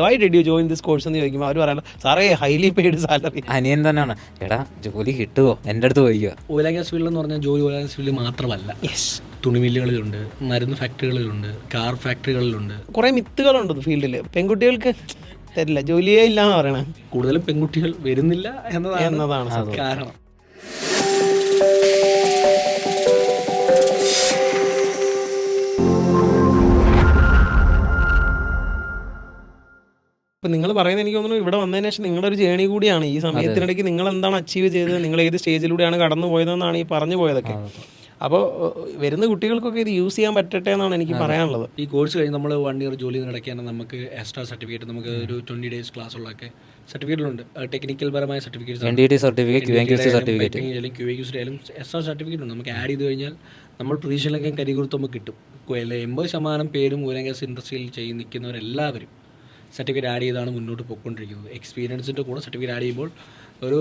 Why did you join this course എന്ന് ചോദിക്കുമ്പോൾ അവർ പറയാനുള്ള സാറേ ഹൈലി പെയ്ഡ് സാലറി അനിയൻ തന്നെയാണ്. എടാ ജോലി കിട്ടുമോ എന്റെ അടുത്ത് ഗ്യാസ് ഫീൽഡ് എന്ന് പറഞ്ഞാൽ ജോലി ഗ്യാസ് ഫീൽഡ് മാത്രമല്ല. തുണിമില്ലുകളിലുണ്ട് മരുന്ന് ഫാക്ടറികളിലുണ്ട് കാർ ഫാക്ടറികളിലുണ്ട് കുറേ മിത്തുകളുണ്ട് ഫീൽഡിൽ പെൺകുട്ടികൾക്ക് തരില്ല ജോലിയേ ഇല്ല എന്ന് പറയണേ. കൂടുതലും പെൺകുട്ടികൾ വരുന്നില്ല എന്നതാണ്. കാരണം. ഇപ്പം നിങ്ങൾ പറയുന്നത് എനിക്ക് തോന്നുന്നു ഇവിടെ വന്നതിന് ശേഷം നിങ്ങളുടെ ഒരു ജേണി കൂടിയാണ്. ഈ സമയത്തിനിടയ്ക്ക് നിങ്ങൾ എന്താണ് അച്ചീവ് ചെയ്തത്? നിങ്ങൾ ഏത് സ്റ്റേജിലൂടെയാണ് കടന്നു പോയതെന്നാണ് ഈ പറഞ്ഞു പോയതൊക്കെ. അപ്പോൾ വരുന്ന കുട്ടികൾക്കൊക്കെ ഇത് യൂസ് ചെയ്യാൻ പറ്റട്ടെ എന്നാണ് എനിക്ക് പറയാനുള്ളത്. ഈ കോഴ്സ് കഴിഞ്ഞ് നമ്മൾ വൺ ഇയർ ജോലി നടക്കുകയാണ് നമുക്ക് എക്സ്ട്രാ സർട്ടിഫിക്കറ്റ് നമുക്ക് ഒരു ട്വന്റി ഡേയ്സ് ക്ലാസ് ഉള്ളതൊക്കെ സർട്ടിഫിക്കറ്റുണ്ട് ടെക്നിക്കൽ പരമായ certificate N D T certificate certificate Q A ആയാലും എക്സ്ട്രാ സർട്ടിഫിക്കറ്റ് ഉണ്ട്. നമുക്ക് ആഡ് ചെയ്ത് കഴിഞ്ഞാൽ നമ്മൾ പ്രതീക്ഷയിലൊക്കെ കരികുറുത്തുമ്പോൾ കിട്ടും. എൺപത് ശതമാനം പേരും ഓയിൽ ഗ്യാസ് ഇൻഡസ്ട്രിയിൽ ചെയ്ത് നിൽക്കുന്നവരെല്ലാവരും സർട്ടിഫിക്കറ്റ് ആഡ് ചെയ്താണ് മുന്നോട്ട് പോയിക്കൊണ്ടിരിക്കുന്നത്. എക്സ്പീരിയൻസിന്റെ കൂടെ സർട്ടിഫിക്കറ്റ് ആഡ് ചെയ്യുമ്പോൾ ഒരു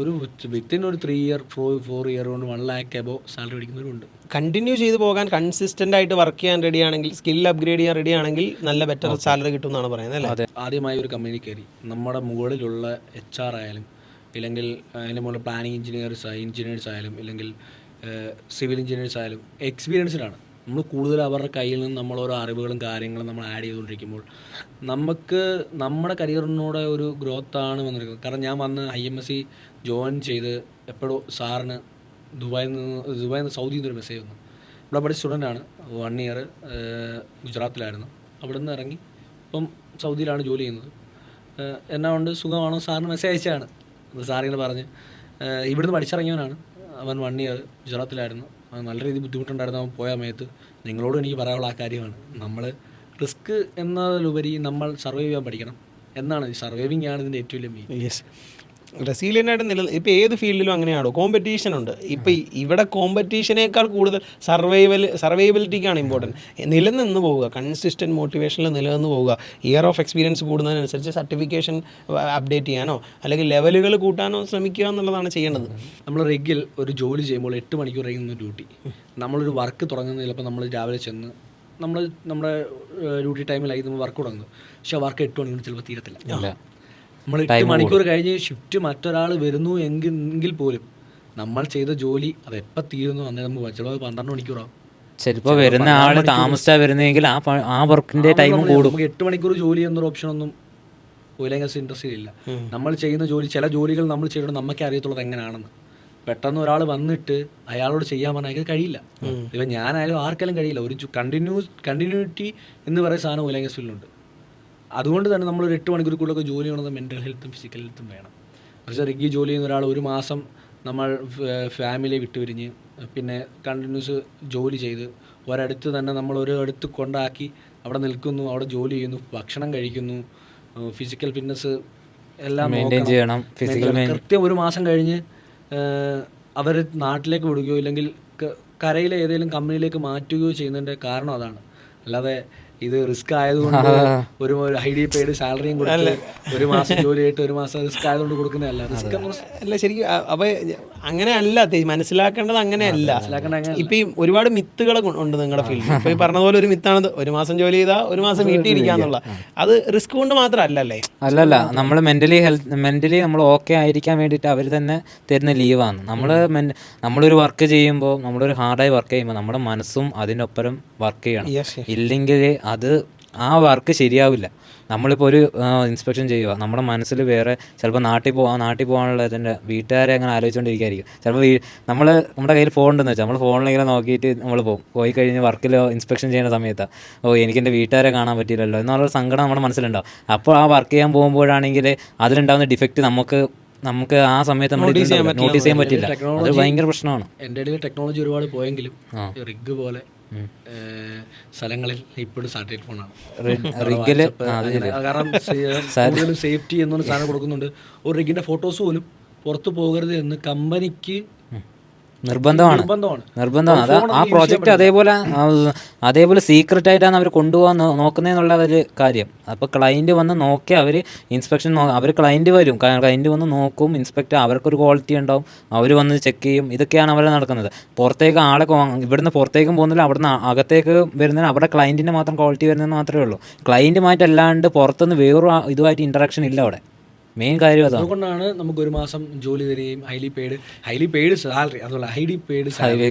ഒരു വിത്തിൻ ഒരു three year four four year കൊണ്ട് വൺ ലാക്ക് എബോ സാലറി അടിക്കുന്നവരുണ്ട് കണ്ടിന്യൂ ചെയ്ത് പോകാൻ കൺസിസ്റ്റന്റ് ആയിട്ട് വർക്ക് ചെയ്യാൻ റെഡി ആണെങ്കിൽ സ്കിൽ അപ്ഗ്രേഡ് ചെയ്യാൻ റെഡി ആണെങ്കിൽ നല്ല ബെറ്റർ സാലറി കിട്ടും എന്നാണ് പറയുന്നത് അല്ലേ? ആദ്യമായി ഒരു കമ്പനി കയറി. നമ്മുടെ മുകളിലുള്ള എച്ച് ആർ ആയാലും ഇല്ലെങ്കിൽ അതിന്റെ മുകളിൽ പ്ലാനിങ് എഞ്ചിനീയേഴ്സ് എഞ്ചിനീയേഴ്സ് ആയാലും ഇല്ലെങ്കിൽ സിവിൽ എഞ്ചിനീയേഴ്സ് ആയാലും എക്സ്പീരിയൻസ്ഡാണ് നമ്മൾ കൂടുതൽ അവരുടെ കയ്യിൽ നിന്ന് നമ്മൾ ഓരോ അറിവുകളും കാര്യങ്ങളും നമ്മൾ ആഡ് ചെയ്തുകൊണ്ടിരിക്കുമ്പോൾ നമുക്ക് നമ്മുടെ കരിയറിനോട് ഒരു ഗ്രോത്താണ് വന്നിരിക്കുന്നത്. കാരണം ഞാൻ വന്ന് I M S C join ചെയ്ത് എപ്പോഴും സാറിന് ദുബായിൽ നിന്ന് ദുബായിൽ നിന്ന് സൗദിയിൽ നിന്നൊരു മെസ്സേജ് വന്നു. ഇവിടെ പഠിച്ച സ്റ്റുഡന്റാണ് വൺ ഇയർ ഗുജറാത്തിലായിരുന്നു. അവിടെ നിന്ന് ഇറങ്ങി ഇപ്പം സൗദിയിലാണ് ജോലി ചെയ്യുന്നത്. എന്നാ കൊണ്ട് സുഖമാണോ? സാറിന് മെസ്സേജ് അയച്ചാണ് സാറിങ്ങനെ പറഞ്ഞ് ഇവിടുന്ന് പഠിച്ചിറങ്ങിയവനാണ്. അവൻ വൺ ഇയർ ഗുജറാത്തിലായിരുന്നു. നല്ല രീതിയിൽ ബുദ്ധിമുട്ടുണ്ടായിരുന്നു പോയ സമയത്ത്. നിങ്ങളോടും എനിക്ക് പറയാനുള്ള ആ കാര്യമാണ്. നമ്മൾ റിസ്ക് എന്നതിലുപരി നമ്മൾ സർവൈവ് ചെയ്യാൻ പഠിക്കണം. എന്നാണ് സർവൈവിങ് ആണ് ഇതിന്റെ ഏറ്റവും വലിയ മെയിൻ യെസ് റെസീലിയന്റ് ആയിട്ട് നില ഇപ്പം ഏത് ഫീൽഡിലും അങ്ങനെയാണോ. കോമ്പറ്റീഷൻ ഉണ്ട്. ഇപ്പം ഇവിടെ കോമ്പറ്റീഷനേക്കാൾ കൂടുതൽ സർവൈവൽ സർവൈവബിലിറ്റിക്കാണ് ഇമ്പോർട്ടന്റ് നിലനിന്ന് പോവുക. കൺസിസ്റ്റന്റ് മോട്ടിവേഷനിൽ നിലനിന്ന് പോവുക. ഇയർ ഓഫ് എക്സ്പീരിയൻസ് കൂടുന്നതിനനുസരിച്ച് സർട്ടിഫിക്കേഷൻ അപ്ഡേറ്റ് ചെയ്യാനോ അല്ലെങ്കിൽ ലെവലുകൾ കൂട്ടാനോ ശ്രമിക്കുക എന്നുള്ളതാണ് ചെയ്യേണ്ടത്. നമ്മൾ റെഗിൽ ഒരു ജോലി ചെയ്യുമ്പോൾ എട്ട് മണിക്കൂർ കഴിയുന്ന ഡ്യൂട്ടി. നമ്മളൊരു വർക്ക് തുടങ്ങുന്ന ചിലപ്പോൾ നമ്മൾ രാവിലെ ചെന്ന് നമ്മൾ നമ്മുടെ ഡ്യൂട്ടി ടൈമിലായി നമ്മൾ വർക്ക് തുടങ്ങുന്നത് പക്ഷേ വർക്ക് എട്ട് മണിക്കൂർ ചിലപ്പോൾ തീരത്തില്ല. നമ്മൾ എട്ട് മണിക്കൂർ കഴിഞ്ഞ് ഷിഫ്റ്റ് മറ്റൊരാൾ വരുന്നു എങ്കിൽ എങ്കിൽ പോലും നമ്മൾ ചെയ്ത ജോലി അത് എപ്പോൾ തീരുന്നു? അന്നേരം നമുക്ക് ചിലപ്പോൾ പന്ത്രണ്ട് മണിക്കൂറാവും. ചിലപ്പോൾ വരുന്ന ആൾ താമസിച്ചാ വരുന്നതെങ്കിൽ ആ ആ വർക്കിന്റെ ടൈം കൂടും. നമുക്ക് എട്ട് മണിക്കൂർ ജോലി എന്നൊരു ഓപ്ഷൻ ഒന്നും ഓയിൽ ഗ്യാസ് ഇൻഡസ്ട്രിയിൽ ഇല്ല. നമ്മൾ ചെയ്യുന്ന ജോലി ചില ജോലികൾ നമ്മൾ ചെയ്യണം നമുക്ക് അറിയത്തുള്ളത് എങ്ങനെയാണെന്ന് പെട്ടെന്ന് ഒരാൾ വന്നിട്ട് അയാളോട് ചെയ്യാൻ പറഞ്ഞാൽ അത് കഴിയില്ല. ഇപ്പം ഞാനായാലും ആർക്കെല്ലാം കഴിയില്ല. ഒരു കണ്ടിന്യൂസ് കണ്ടിന്യൂറ്റി എന്ന് പറയുന്ന സാധനം ഓയിൽ ഗ്യാസ് ഫീൽഡിലുണ്ട് അതുകൊണ്ട് തന്നെ നമ്മൾ ഒരു എട്ട് കൂടുതലൊക്കെ ജോലി ചെയ്യണത് മെന്റൽ ഹെൽത്തും ഫിസിക്കൽ ഹെൽത്തും വേണം. പക്ഷേ റിഗ്ഗി ജോലി ചെയ്യുന്ന ഒരാൾ ഒരു മാസം നമ്മൾ ഫാമിലിയെ വിട്ടുപിരിഞ്ഞ് പിന്നെ കണ്ടിന്യൂസ് ജോലി ചെയ്ത് ഒരടുത്ത് തന്നെ നമ്മൾ ഒരു അടുത്ത് കൊണ്ടാക്കി അവിടെ നിൽക്കുന്നു അവിടെ ജോലി ചെയ്യുന്നു ഭക്ഷണം കഴിക്കുന്നു ഫിസിക്കൽ ഫിറ്റ്നസ് എല്ലാം മെയിന്റെയിൻ ചെയ്യണം ഫിസിക്കൽ കൃത്യം ഒരു മാസം കഴിഞ്ഞ് അവർ നാട്ടിലേക്ക് വിടുകയോ ഇല്ലെങ്കിൽ കരയിലെ ഏതെങ്കിലും കമ്പനിയിലേക്ക് മാറ്റുകയോ ചെയ്യുന്നതിന്റെ കാരണം അതാണ്. അല്ലാതെ ഇത് റിസ്ക് ആയതുകൊണ്ട് ഒരു ഹൈഡി പെയ്ഡ് സാലറിയും കൊടുക്കില്ല ഒരു മാസം ജോലി ആയിട്ട് ഒരു മാസം റിസ്ക് ആയതുകൊണ്ട് കൊടുക്കുന്നതല്ല. റിസ്ക് അല്ല ശരിക്കും അപ്പൊ അങ്ങനെയല്ല മനസ്സിലാക്കേണ്ടത് അങ്ങനെയല്ല. ഇപ്പൊ ഈ ഒരുപാട് മിത്തുകൾ ഉണ്ട് നിങ്ങളുടെ ഫീൽഡിൽ ഇപ്പൊ ഈ പറഞ്ഞതുപോലെ പോലെ ഒരു മിത്താണ് ഒരു മാസം ജോലി ചെയ്താൽ ഒരു മാസം വീട്ടിൽ ഇരിക്കാന്നുള്ള അത് റിസ്ക് കൊണ്ട് മാത്രമല്ല അല്ലേ? അല്ലല്ല നമ്മൾ മെന്റലി ഹെൽത്ത് മെന്റലി നമ്മൾ ഓക്കെ ആയിരിക്കാൻ വേണ്ടിയിട്ട് അവർ തന്നെ തരുന്ന ലീവാണ് നമ്മൾ നമ്മളൊരു വർക്ക് ചെയ്യുമ്പോൾ നമ്മളൊരു ഹാർഡായി വർക്ക് ചെയ്യുമ്പോൾ നമ്മുടെ മനസ്സും അതിനൊപ്പരം വർക്ക് ചെയ്യണം. ഇല്ലെങ്കിൽ അത് ആ വർക്ക് ശരിയാവില്ല. നമ്മളിപ്പോൾ ഒരു ഇൻസ്പെക്ഷൻ ചെയ്യുക. നമ്മുടെ മനസ്സിൽ വേറെ ചിലപ്പോൾ നാട്ടിൽ പോകാൻ നാട്ടിൽ പോകാനുള്ള ഇതിന്റെ വീട്ടുകാരെ അങ്ങനെ ആലോചിച്ചുകൊണ്ടിരിക്കുകയായിരിക്കും ചിലപ്പോൾ നമ്മൾ നമ്മുടെ കയ്യിൽ ഫോൺ ഉണ്ടെന്ന് വെച്ചാൽ നമ്മൾ ഫോണിലിങ്ങനെ നോക്കിയിട്ട് നമ്മൾ പോകും പോയി കഴിഞ്ഞ് വർക്കിൽ ഇൻസ്പെക്ഷൻ ചെയ്യുന്ന സമയത്ത് ഓ എനിക്ക് എന്റെ വീട്ടുകാരെ കാണാൻ പറ്റിയില്ലല്ലോ എന്നുള്ള സങ്കടം നമ്മുടെ മനസ്സിലുണ്ടാവും. അപ്പോൾ ആ വർക്ക് ചെയ്യാൻ പോകുമ്പോഴാണെങ്കിൽ അതിലുണ്ടാകുന്ന ഡിഫക്റ്റ് നമുക്ക് നമുക്ക് ആ സമയത്ത് നമ്മൾ നോട്ടീസ് ചെയ്യാൻ പറ്റില്ല. അത് ഭയങ്കര പ്രശ്നമാണ്. എന്റെ ഇടയിൽ ടെക്നോളജി ഒരുപാട് പോയെങ്കിലും റിഗ് പോലെ സ്ഥലങ്ങളിൽ ഇപ്പോഴും സാറ്റലൈറ്റ് ഫോണാണ്. കാരണം കൂടുതലും സേഫ്റ്റി എന്നൊരു സാധനം കൊടുക്കുന്നുണ്ട്. ഒരു റിഗിന്റെ ഫോട്ടോസ് പോലും പുറത്തു പോകരുത് എന്ന് കമ്പനിക്ക് നിർബന്ധമാണ്. നിർബന്ധമാണ്. അത് ആ പ്രോജക്റ്റ് അതേപോലെ അതേപോലെ സീക്രട്ട് ആയിട്ടാണ് അവർ കൊണ്ടുപോകാൻ നോ- നോക്കുന്നതെന്നുള്ള ഒരു കാര്യം. അപ്പോൾ ക്ലയന്റ് വന്ന് നോക്കി അവർ ഇൻസ്പെക്ഷൻ അവർ ക്ലയന്റ് വരും. ക്ലയന്റ് വന്ന് നോക്കും ഇൻസ്പെക്ടർ അവർക്കൊരു ക്വാളിറ്റി ഉണ്ടാവും. അവർ വന്ന് ചെക്ക് ചെയ്യും. ഇതൊക്കെയാണ് അവിടെ നടക്കുന്നത്. പുറത്തേക്ക് ആളെ ഇവിടുന്ന് പുറത്തേക്കും പോകുന്നില്ല അവിടുന്ന് അകത്തേക്ക് വരുന്നതിന് അവിടെ ക്ലയന്റിന്റെ മാത്രം ക്വാളിറ്റി വരുന്നതെന്ന് മാത്രമേ ഉള്ളൂ. ക്ലയന്റുമായിട്ട് അല്ലാണ്ട് പുറത്തുനിന്ന് വേറൊരു ഇതുമായിട്ട് ഇൻട്രാക്ഷൻ ഇല്ല അവിടെ. മെയിൻ കാര്യം അതാണ് അതുകൊണ്ടാണ് നമുക്ക് ഒരു മാസം ജോലി തരികയും highly paid highly paid salary അതുപോലെ highly paid salary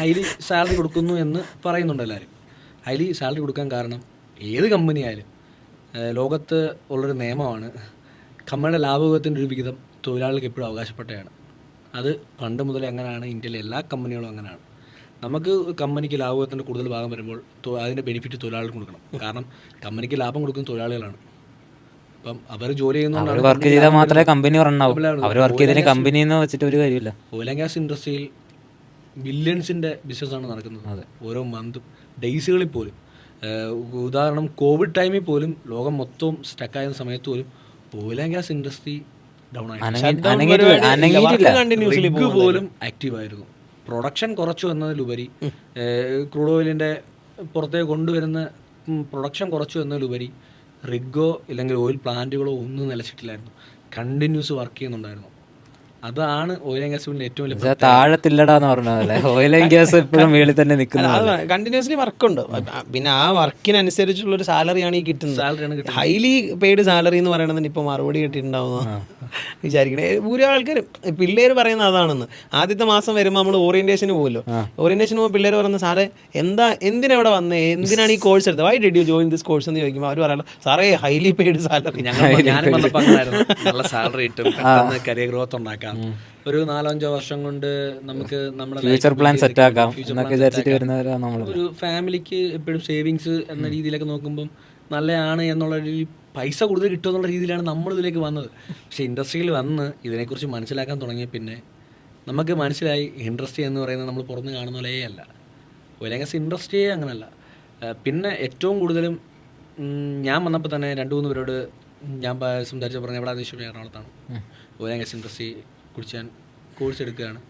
highly salary കൊടുക്കുന്നു എന്ന് പറയുന്നുണ്ട് എല്ലാവരും ഹൈലി സാലറി കൊടുക്കാൻ കാരണം ഏത് കമ്പനി ആയാലും ലോകത്ത് ഉള്ളൊരു നിയമമാണ് കമ്പനിയുടെ ലാഭവിഹിതത്തിന്റെ ഒരു വിഹിതം തൊഴിലാളികൾക്ക് എപ്പോഴും അവകാശപ്പെട്ടതാണ്. അത് പണ്ട് മുതൽ അങ്ങനെയാണ് ഇന്ത്യയിലെ എല്ലാ കമ്പനികളും അങ്ങനെയാണ്. നമുക്ക് കമ്പനിക്ക് ലാഭത്തിന്റെ കൂടുതൽ ഭാഗം വരുമ്പോൾ അതിന്റെ ബെനിഫിറ്റ് തൊഴിലാളികൾക്ക് കൊടുക്കണം. കാരണം കമ്പനിക്ക് ലാഭം കൊടുക്കുന്ന തൊഴിലാളികളാണ്. അപ്പം അവർ ജോലി അവർ വർക്ക് ചെയ്താൽ മാത്രമേ കമ്പനി റൺ ആവും. അവർ വർക്ക് ചെയ്തതിന് കമ്പനി എന്ന് വെച്ചിട്ട് ഒരു കാര്യമില്ല. ഓയിൽ ആൻഡ് ഗ്യാസ് ഇൻഡസ്ട്രിയിൽ ബില്യൺസിന്റെ ബിസിനസ്സാണ് നടക്കുന്നത്. ഓരോ മന്തും ഡേയ്സുകളിൽ പോലും. ഉദാഹരണം കോവിഡ് ടൈമിൽ പോലും ലോകം മൊത്തം സ്റ്റക്കായ സമയത്ത് പോലും oil and gas industry down ആയി. പോലും ആക്റ്റീവ് ആയിരുന്നു. പ്രൊഡക്ഷൻ കുറച്ചു എന്നതിലുപരി ക്രൂഡ് ഓയിലിന്റെ പുറത്തേക്ക് കൊണ്ടുവരുന്ന പ്രൊഡക്ഷൻ കുറച്ചു എന്നതിലുപരി റിഗോ ഇല്ലെങ്കിൽ ഓയിൽ പ്ലാന്റുകളോ ഒന്നും നിലച്ചിട്ടില്ലായിരുന്നു. കണ്ടിന്യൂസ് വർക്ക് ചെയ്യുന്നുണ്ടായിരുന്നു. അതാണ് ഓയിൽ ആൻഡ് ഗ്യാസ് ഏറ്റവും വലിയ താഴത്തില്ലടാന്ന് പറഞ്ഞതല്ലേ? ഓയിൽ ആൻഡ് ഗ്യാസ് എപ്പോഴും മേളിൽ തന്നെ നിൽക്കുന്നത് കണ്ടിന്യൂസ്ലി വർക്കുണ്ട് പിന്നെ ആ വർക്കിനനുസരിച്ചുള്ള ഒരു സാലറിയാണ് ഈ കിട്ടുന്നത്. സാലറിയാണ് കിട്ടുന്നത്. ഹൈലി പെയ്ഡ് സാലറി എന്ന് പറയണതിന് ഇപ്പോൾ മറുപടി കിട്ടിയിട്ടുണ്ടാവുന്ന വിചാരിക്കണേ. ഭൂരിഭാഗം ആൾക്കാർ പിള്ളേർ പറയുന്ന അതാണെന്ന്. ആദ്യത്തെ മാസം വരുമ്പോൾ നമ്മൾ ഓറിയന്റേഷന് പോകുമല്ലോ ഓറിയന്റേഷൻ പോകുമ്പോൾ പിള്ളേർ പറയുന്നത് സാറേ എന്താ എന്തിനാ ഇവിടെ വന്നേ? എന്തിനാണ് ഈ കോഴ്സ് എടുത്തത്? Why did you join this course എന്ന് ചോദിക്കുമ്പോൾ അവർ പറയാലോ സാറേ ഹൈലി പെയ്ഡ് സാലറി ഞങ്ങൾ നല്ല സാലറി കിട്ടും. കരിയർ ഗ്രോത്ത് ഉണ്ടാക്കാം. ഒരു നാലഞ്ചോ വർഷം കൊണ്ട് നമുക്ക് നമ്മുടെ ഫ്യൂച്ചർ പ്ലാൻ സെറ്റ് ആക്കാം എന്നൊക്കെ വിചാരിച്ചിട്ട് വരുന്നവരാണ് നമ്മൾ ഒരു ഫാമിലിക്ക് എപ്പോഴും സേവിങ്സ് എന്ന രീതിയിലൊക്കെ നോക്കുമ്പോൾ നല്ലതാണ് എന്നുള്ള ഒരു പൈസ കൂടുതൽ കിട്ടും എന്നുള്ള രീതിയിലാണ് നമ്മൾ ഇതിലേക്ക് വന്നത്. പക്ഷെ ഇൻഡസ്ട്രിയിൽ വന്ന് ഇതിനെക്കുറിച്ച് മനസ്സിലാക്കാൻ തുടങ്ങിയ പിന്നെ നമുക്ക് മനസ്സിലായി ഇൻഡസ്ട്രി എന്ന് പറയുന്നത് നമ്മൾ പുറത്ത് കാണുന്ന പോലെയേ അല്ല. ഒലങ്കസ് ഇൻഡസ്ട്രിയേ അങ്ങനല്ല. പിന്നെ ഏറ്റവും കൂടുതലും ഞാൻ വന്നപ്പോൾ തന്നെ രണ്ട് മൂന്ന് പേരോട് ഞാൻ സംസാരിച്ച് പറഞ്ഞ എവിടെ അന്വേഷിച്ചു എറണാകുളത്താണ് ഒലങ്കസ് ഇൻഡസ്ട്രി കുറിച്ച് ഞാൻ കോഴ്സ് എടുക്കുകയാണ്.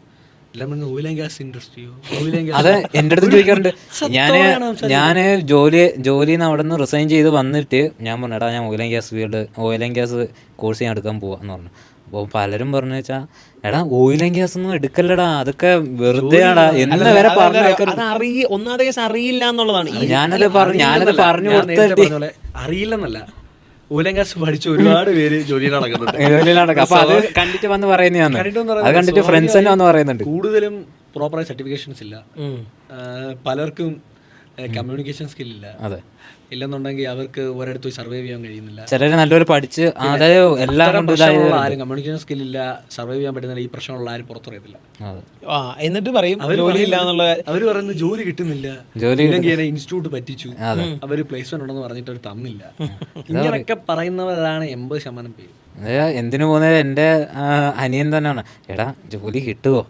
എല്ലാം പറഞ്ഞ ഓയിൽ ആൻഡ് ഗ്യാസ് ഇൻഡസ്ട്രിയോ ഓയിൽ ആൻഡ് അത് എന്റെ അടുത്ത് ചോദിക്കാറുണ്ട്. ഞാൻ ഞാൻ ഞാൻ ജോലി ജോലിയിൽ നിന്ന് അവിടെ നിന്ന് റിസൈൻ ചെയ്ത് വന്നിട്ട് ഞാൻ പറഞ്ഞടാ ഞാൻ oil and gas field oil and gas course ഞാൻ എടുക്കാൻ പോവാ എന്ന് പറഞ്ഞു. അപ്പോൾ പലരും പറഞ്ഞു വെച്ചാൽ എടാ ഓയിൽ ആൻഡ് ഗ്യാസ് ഒന്നും എടുക്കല്ലടാ അതൊക്കെ വെറുതെ ആടാ എന്ന് വരെ പറഞ്ഞു അത് അറിയ ഒന്നാമത്തെ അറിയില്ല എന്നുള്ളതാണ്. ഞാനത് പറഞ്ഞു ഞാനത് പറഞ്ഞു കൊടുത്തിട്ട് അറിയില്ലെന്നല്ല. ഓയിൽ പഠിച്ച ഒരുപാട് പേര് ജോലിയിൽ നടക്കുന്നുണ്ട്. ജോലിയിൽ നടക്കും. അപ്പൊ അത് കണ്ടിട്ട് വന്ന് പറയുന്നതാണ്. അത് കണ്ടിട്ട് ഫ്രണ്ട്സ് തന്നെ വന്ന് പറയുന്നുണ്ട്. കൂടുതലും പ്രോപ്പറായ സർട്ടിഫിക്കേഷൻസ് ഇല്ല. പലർക്കും കമ്മ്യൂണിക്കേഷൻ സ്കില്ല ഇല്ല. അതെ. ഇല്ലെന്നുണ്ടെങ്കിൽ അവർക്ക് ഒരിടത്ത് സർവൈവ് ചെയ്യാൻ കഴിയുന്നില്ല. ചിലര് നല്ലൊരു പഠിച്ച് അതായത് എല്ലാം പ്രശ്നമുള്ള ആരും കമ്മ്യൂണിക്കേഷൻ സ്കിൽ ഇല്ല സർവൈവ് ചെയ്യാൻ പറ്റുന്നില്ല ഈ പ്രശ്നമുള്ള ആരും പുറത്തറിയത്തില്ല എന്നിട്ട് പറയും ജോലിയില്ല എന്നുള്ള അവർ പറയുന്നത് ജോലി കിട്ടുന്നില്ല. ജോലി ഇൻസ്റ്റിറ്റ്യൂട്ട് പറ്റിച്ചു. അവർ പ്ലേസ്മെന്റ് ഉണ്ടെന്ന് പറഞ്ഞിട്ട് അവർ തന്നില്ല. ഇങ്ങനെയൊക്കെ പറയുന്നവരാണ് എൺപത് ശതമാനം പേര്. എന്തിനു പോകുന്നത്? എന്റെ അനിയൻ തന്നെയാണ്. എടാ ജോലി കിട്ടുമോ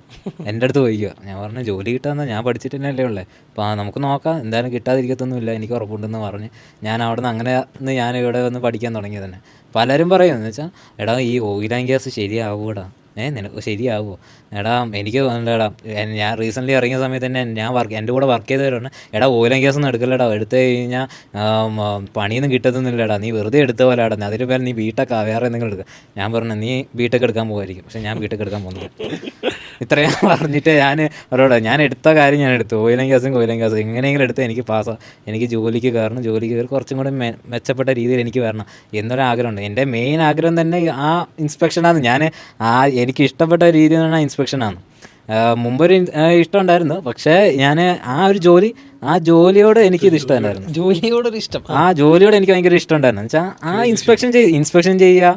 എന്റെ അടുത്ത് ചോദിക്കുക ഞാൻ പറഞ്ഞു ജോലി കിട്ടാന്ന് ഞാൻ പഠിച്ചിട്ട് തന്നെയല്ലേ ഉള്ളേ. അപ്പോൾ ആ നമുക്ക് നോക്കാം. എന്തായാലും കിട്ടാതിരിക്കത്തൊന്നുമില്ല. എനിക്ക് ഉറപ്പുണ്ടെന്ന് പറഞ്ഞ് ഞാൻ അവിടെ നിന്ന് അങ്ങനെ നിന്ന് ഞാൻ ഇവിടെ വന്ന് പഠിക്കാൻ തുടങ്ങിയത് തന്നെ പലരും പറയും എന്ന് വെച്ചാൽ എടാ ഈ ഓയിൽ ആൻഡ് ഗ്യാസ് ശരിയാവൂടാ. ഏ നിനക്ക് ശരിയാവുമോ എടാ എനിക്ക് എടാ ഞാൻ റീസെന്റ്ലി ഇറങ്ങിയ സമയത്ത് തന്നെ ഞാൻ വർക്ക് എന്റെ കൂടെ വർക്ക് ചെയ്തവരാണ്. എടാ ഓയിൽ ആൻഡ് ഗ്യാസ് ഒന്നും എടുക്കല്ലടാ. എടുത്തു കഴിഞ്ഞാൽ പണിയൊന്നും കിട്ടത്തൊന്നുമില്ലടാ. നീ വെറുതെ എടുത്ത പോലെ ആടാ അതിന് പേര് നീ ബിടെക് വേറെ എന്തെങ്കിലും എടുക്കുക ഞാൻ പറഞ്ഞു നീ ബിടെക് എടുക്കാൻ പോകുമായിരിക്കും പക്ഷെ ഞാൻ ബിടെക് എടുക്കാൻ പോകുന്നില്ല. ഇത്രയും പറഞ്ഞിട്ട് ഞാൻ അവരോട് ഞാൻ എടുത്ത കാര്യം ഞാൻ എടുത്തു. ഓയിലും ഗ്യാസും കോയിലും ഗ്യാസും എങ്ങനെയെങ്കിലും എടുത്ത് എനിക്ക് പാസ്സാ എനിക്ക് ജോലിക്ക് കയറണം. ജോലിക്ക് കയറി കുറച്ചും കൂടി മെച്ചപ്പെട്ട രീതിയിൽ എനിക്ക് വരണം എന്നൊരു ആഗ്രഹമുണ്ട് എന്റെ മെയിൻ ആഗ്രഹം തന്നെ ആ ഇൻസ്പെക്ഷനാണ് ഞാൻ ആ എനിക്ക് ഇഷ്ടപ്പെട്ട രീതി എന്ന് പറഞ്ഞാൽ ഇൻസ്പെക്ഷനാണ് മുമ്പൊരു ഇഷ്ടമുണ്ടായിരുന്നു. പക്ഷേ ഞാൻ ആ ഒരു ജോലി ആ ജോലിയോട് എനിക്ക് ഇത് ഇഷ്ടമുണ്ടായിരുന്നു ജോലിയോടൊരു ഇഷ്ടം. ആ ജോലിയോട് എനിക്ക് ഭയങ്കര ഇഷ്ടം ഉണ്ടായിരുന്നു വെച്ചാൽ ആ ഇൻസ്പെക്ഷൻ ചെയ്യ ഇൻസ്പെക്ഷൻ ചെയ്യുക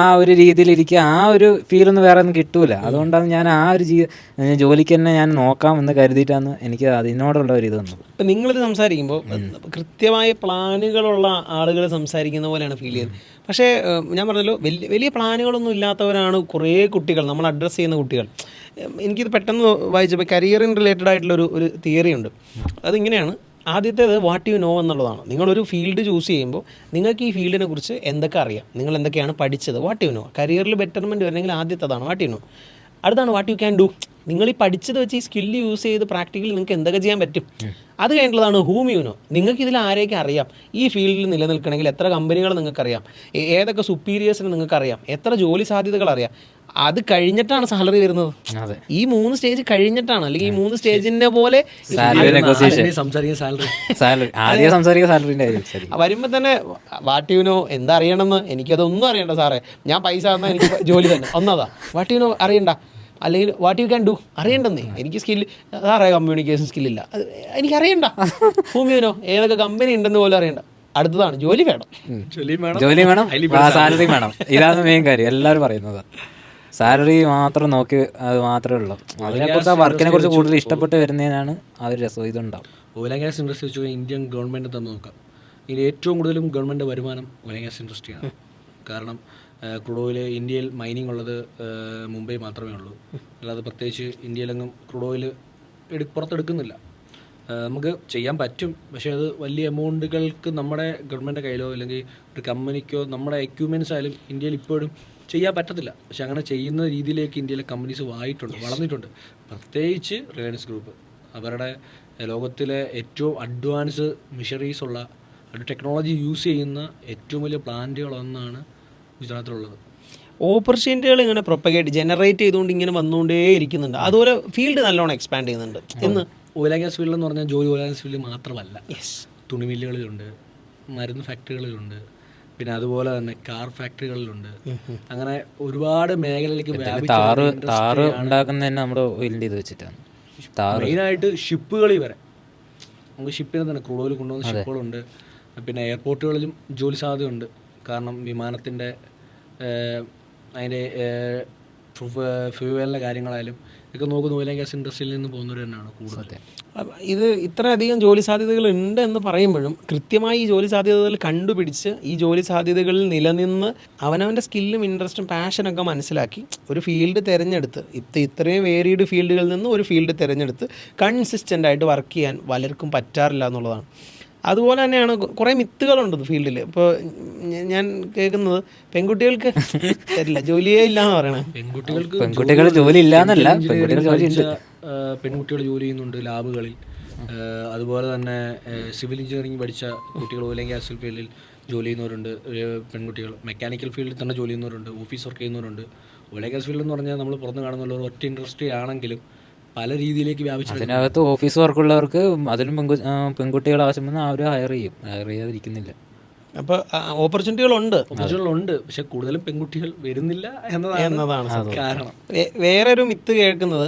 ആ ഒരു രീതിയിൽ ഇരിക്കുക ആ ഒരു ഫീലൊന്നും വേറെ ഒന്നും കിട്ടൂല. അതുകൊണ്ടാണ് ഞാൻ ആ ഒരു ജീ ജോലിക്ക് തന്നെ ഞാൻ നോക്കാം എന്ന് കരുതിയിട്ടാണ് എനിക്ക് അതിനോടുള്ള ഒരു ഇത് വന്നത്. ഇപ്പം നിങ്ങളിത് സംസാരിക്കുമ്പോൾ കൃത്യമായ പ്ലാനുകളുള്ള ആളുകൾ സംസാരിക്കുന്ന പോലെയാണ് ഫീൽ ചെയ്യുന്നത്. പക്ഷേ ഞാൻ പറഞ്ഞല്ലോ വലിയ വലിയ പ്ലാനുകളൊന്നും ഇല്ലാത്തവരാണ് കുറേ കുട്ടികൾ നമ്മൾ അഡ്രസ്സ് ചെയ്യുന്ന കുട്ടികൾ. എനിക്കിത് പെട്ടെന്ന് വായിച്ചപ്പോൾ കരിയറിൻ റിലേറ്റഡ് ആയിട്ടുള്ളൊരു ഒരു തിയറി ഉണ്ട്. അതിങ്ങനെയാണ്. ആദ്യത്തേത് വാട്ട് യു നോ എന്നുള്ളതാണ്. നിങ്ങളൊരു ഫീൽഡ് ചൂസ് ചെയ്യുമ്പോൾ നിങ്ങൾക്ക് ഈ ഫീൽഡിനെ കുറിച്ച് എന്തൊക്കെ അറിയാം? നിങ്ങൾ എന്തൊക്കെയാണ് പഠിച്ചത്? വാട്ട് യു നോ കരിയറിൽ ബെറ്റർമെന്റ് വരണമെങ്കിൽ ആദ്യത്തേതാണ് വാട്ട് യു നോ അടുത്താണ് വാട്ട് യു ക്യാൻ ഡു നിങ്ങൾ ഈ പഠിച്ചത് വെച്ച് ഈ സ്കില്ല് യൂസ് ചെയ്ത് പ്രാക്ടിക്കലി നിങ്ങൾക്ക് എന്തൊക്കെ ചെയ്യാൻ പറ്റും? അത് കഴിഞ്ഞിട്ടുള്ളതാണ് ഹൂം യുനോ നിങ്ങൾക്ക് ഇതിൽ ആരെയൊക്കെ അറിയാം? ഈ ഫീൽഡിൽ നിലനിൽക്കണമെങ്കിൽ എത്ര കമ്പനികൾ നിങ്ങൾക്കറിയാം? ഏതൊക്കെ സുപ്പീരിയേഴ്സിന് നിങ്ങൾക്കറിയാം? എത്ര ജോലി സാധ്യതകൾ അറിയാം? അത് കഴിഞ്ഞിട്ടാണ് സാലറി വരുന്നത്. അതെ. ഈ മൂന്ന് സ്റ്റേജ് കഴിഞ്ഞിട്ടാണ്. അല്ലെങ്കിൽ ഈ മൂന്ന് സ്റ്റേജിന്റെ പോലെ വരുമ്പോ തന്നെ വാട്ടിയുനോ എന്താ അറിയണമെന്ന് എനിക്കതൊന്നും അറിയണ്ട സാറേ. ഞാൻ പൈസ തന്നാൽ എനിക്ക് ജോലി തന്നെ. ഒന്നതാ. വാട്ടിയുനോ അറിയണ്ട. അല്ലെങ്കിൽ വാട്ട് യു ക്യാൻ ഡു അറിയണ്ടെന്നേ. എനിക്ക് സ്കിൽ സാറേ കമ്മ്യൂണിക്കേഷൻ സ്കിൽ ഇല്ല. എനിക്ക് അറിയണ്ട ഭൂമിയുനോ ഏതൊക്കെ കമ്പനി ഉണ്ടെന്ന് പോലും അറിയണ്ട. അടുത്തതാണ്. ജോലി വേണം. ജോലി വേണം. ജോലി വേണം. സാലറി വേണം. ഇതാണ് മെയിൻ കാര്യം. എല്ലാവരും പറയുന്നത്. സാലറി മാത്രം നോക്കി അത് മാത്രമേ ഉള്ളൂ. അതിനെക്കുറിച്ച് ആ വർക്കിനെ കുറിച്ച് കൂടുതൽ ഇഷ്ടപ്പെട്ട് വരുന്നതിനാണ് ആ ഒരു രസം ഇതുണ്ടാവും. ഓയിൽ ആൻഡ് ഗ്യാസ് ഇൻഡസ്ട്രി വെച്ച് ഇന്ത്യൻ ഗവൺമെന്റ് തന്നെ നോക്കാം. ഇതിൽ ഏറ്റവും കൂടുതലും ഗവൺമെന്റ് വരുമാനം ഓയിൽ ആൻഡ് ഗ്യാസ് ഇൻഡസ്ട്രിയാണ്. കാരണം ക്രൂഡ് ഓയിൽ ഇന്ത്യയിൽ മൈനിങ് ഉള്ളത് മുംബൈ മാത്രമേ ഉള്ളൂ. അല്ലാതെ പ്രത്യേകിച്ച് ഇന്ത്യയിലെങ്ങും ക്രൂഡ് ഓയിൽ എടു പുറത്തെടുക്കുന്നില്ല. നമുക്ക് ചെയ്യാൻ പറ്റും. പക്ഷേ അത് വലിയ എമൗണ്ടുകൾക്ക് നമ്മുടെ ഗവൺമെന്റ് കയ്യിലോ അല്ലെങ്കിൽ ഒരു കമ്പനിക്കോ നമ്മുടെ എക്യുപ്മെന്റ്സ് ആയാലും ഇന്ത്യയിൽ ഇപ്പോഴും ചെയ്യാൻ പറ്റത്തില്ല. പക്ഷെ അങ്ങനെ ചെയ്യുന്ന രീതിയിലേക്ക് ഇന്ത്യയിലെ കമ്പനീസ് വായിട്ടുണ്ട് വളർന്നിട്ടുണ്ട്. പ്രത്യേകിച്ച് റിലയൻസ് ഗ്രൂപ്പ് അവരുടെ ലോകത്തിലെ ഏറ്റവും അഡ്വാൻസ് മിഷറീസ് ഉള്ള അവരുടെ ടെക്നോളജി യൂസ് ചെയ്യുന്ന ഏറ്റവും വലിയ പ്ലാന്റുകളൊന്നാണ് ഗുജറാത്തിലുള്ളത്. ഓപ്പർച്യൂണിറ്റികൾ ഇങ്ങനെ പ്രൊപ്പഗേറ്റ് ജനറേറ്റ് ചെയ്തുകൊണ്ട് ഇങ്ങനെ വന്നുകൊണ്ടേ ഇരിക്കുന്നുണ്ട്. അതുപോലെ ഫീൽഡ് നല്ലോണം എക്സ്പാൻഡ് ചെയ്യുന്നുണ്ട്. എന്ന് ഓയിൽ ആൻഡ് ഗ്യാസ് ഫീൽഡ് എന്ന് പറഞ്ഞാൽ ജോലി ഓയിൽ ആൻഡ് ഗ്യാസ് ഫീൽഡ് മാത്രമല്ല. യെസ് തുണിമില്ലുകളിലുണ്ട് മരുന്ന് ഫാക്ടറികളിലുണ്ട് പിന്നെ അതുപോലെ തന്നെ കാർ ഫാക്ടറികളിലുണ്ട് അങ്ങനെ ഒരുപാട് മേഖലയിലേക്ക് വ്യാപിച്ച താറ് താറ് ഉണ്ടാക്കുന്നത് തന്നെ നമ്മുടെ ഓയിലിന്റെ ഇത് വെച്ചിട്ടാണ്. മെയിനായിട്ട് ഷിപ്പുകളിൽ വരെ. നമുക്ക് ഷിപ്പിനെ തന്നെ ക്രൂഡ് ഓയിൽ കൊണ്ടുവന്ന ഷിപ്പുകളുണ്ട് പിന്നെ എയർപോർട്ടുകളിലും ജോലി സാധ്യതയുണ്ട്. കാരണം വിമാനത്തിന്റെ അതിന്റെ ഫ്യൂവലിന്റെ കാര്യങ്ങളായാലും ഇതൊക്കെ നോക്കുന്ന ഓയിൽ ആൻഡ് ഗ്യാസ് ഇൻഡസ്ട്രിയിൽ നിന്ന് പോകുന്നവർ തന്നെയാണ് കൂടുതൽ ഇത് ഇത്രയധികം ജോലി സാധ്യതകൾ ഉണ്ട് എന്ന് പറയുമ്പോഴും കൃത്യമായി ഈ ജോലി സാധ്യതകൾ കണ്ടുപിടിച്ച് ഈ ജോലി സാധ്യതകളിൽ നിലനിന്ന് അവനവന്റെ സ്കില്ലും ഇൻട്രസ്റ്റും പാഷനൊക്കെ മനസ്സിലാക്കി ഒരു ഫീൽഡ് തിരഞ്ഞെടുത്ത് ഇത്ര ഇത്രയും വേരിയഡ് ഫീൽഡുകളിൽ നിന്ന് ഒരു ഫീൽഡ് തിരഞ്ഞെടുത്ത് കൺസിസ്റ്റന്റ് ആയിട്ട് വർക്ക് ചെയ്യാൻ പലർക്കും പറ്റാറില്ല എന്നുള്ളതാണ്. അതുപോലെ തന്നെയാണ് കുറേ മിത്തുകളുണ്ട് ഫീൽഡിൽ ഇപ്പോൾ ഞാൻ കേൾക്കുന്നത് പെൺകുട്ടികൾക്ക് തരില്ല ജോലിയേ ഇല്ല എന്ന് പറയണേ. പെൺകുട്ടികൾക്ക് പെൺകുട്ടികൾ ജോലി ഇല്ല എന്നല്ല പെൺകുട്ടികൾ ജോലി ഉണ്ട്. പെൺകുട്ടികൾ ജോലി ചെയ്യുന്നുണ്ട് ലാബുകളിൽ. അതുപോലെ തന്നെ സിവിൽ എഞ്ചിനീയറിംഗ് പഠിച്ച കുട്ടികൾ ഓയിൽ ആൻഡ് ഗ്യാസ് ഫീൽഡിൽ ജോലി ചെയ്യുന്നവരുണ്ട്. പെൺകുട്ടികൾ മെക്കാനിക്കൽ ഫീൽഡിൽ തന്നെ ജോലി ചെയ്യുന്നവരുണ്ട് ഓഫീസ് വർക്ക് ചെയ്യുന്നവരുണ്ട്. ഓയിൽ ആൻഡ് ഗ്യാസ് ഫീൽഡ് എന്ന് പറഞ്ഞാൽ നമ്മൾ പുറത്ത് കാണുന്നുള്ള ഒരു ഒറ്റ ഇൻഡസ്ട്രി ആണെങ്കിലും പല രീതിയിലേക്ക് വ്യാപിച്ചു അതിനകത്ത് ഓഫീസ് വർക്കുള്ളവർക്ക് അതിലും പെൺകുട്ടികൾ ആവശ്യം വന്നാൽ അവർ ഹയർ ചെയ്യും. ഹയർ ചെയ്യാതിരിക്കുന്നില്ല. അപ്പോൾ ഓപ്പർച്യൂണിറ്റികളുണ്ട് ഓപ്പർച്യൂണിറ്റികളുണ്ട് പക്ഷെ കൂടുതലും പെൺകുട്ടികൾ വരുന്നില്ല എന്നതാണ് എന്നതാണ് കാരണം. വേറൊരു മിത്ത് കേൾക്കുന്നത്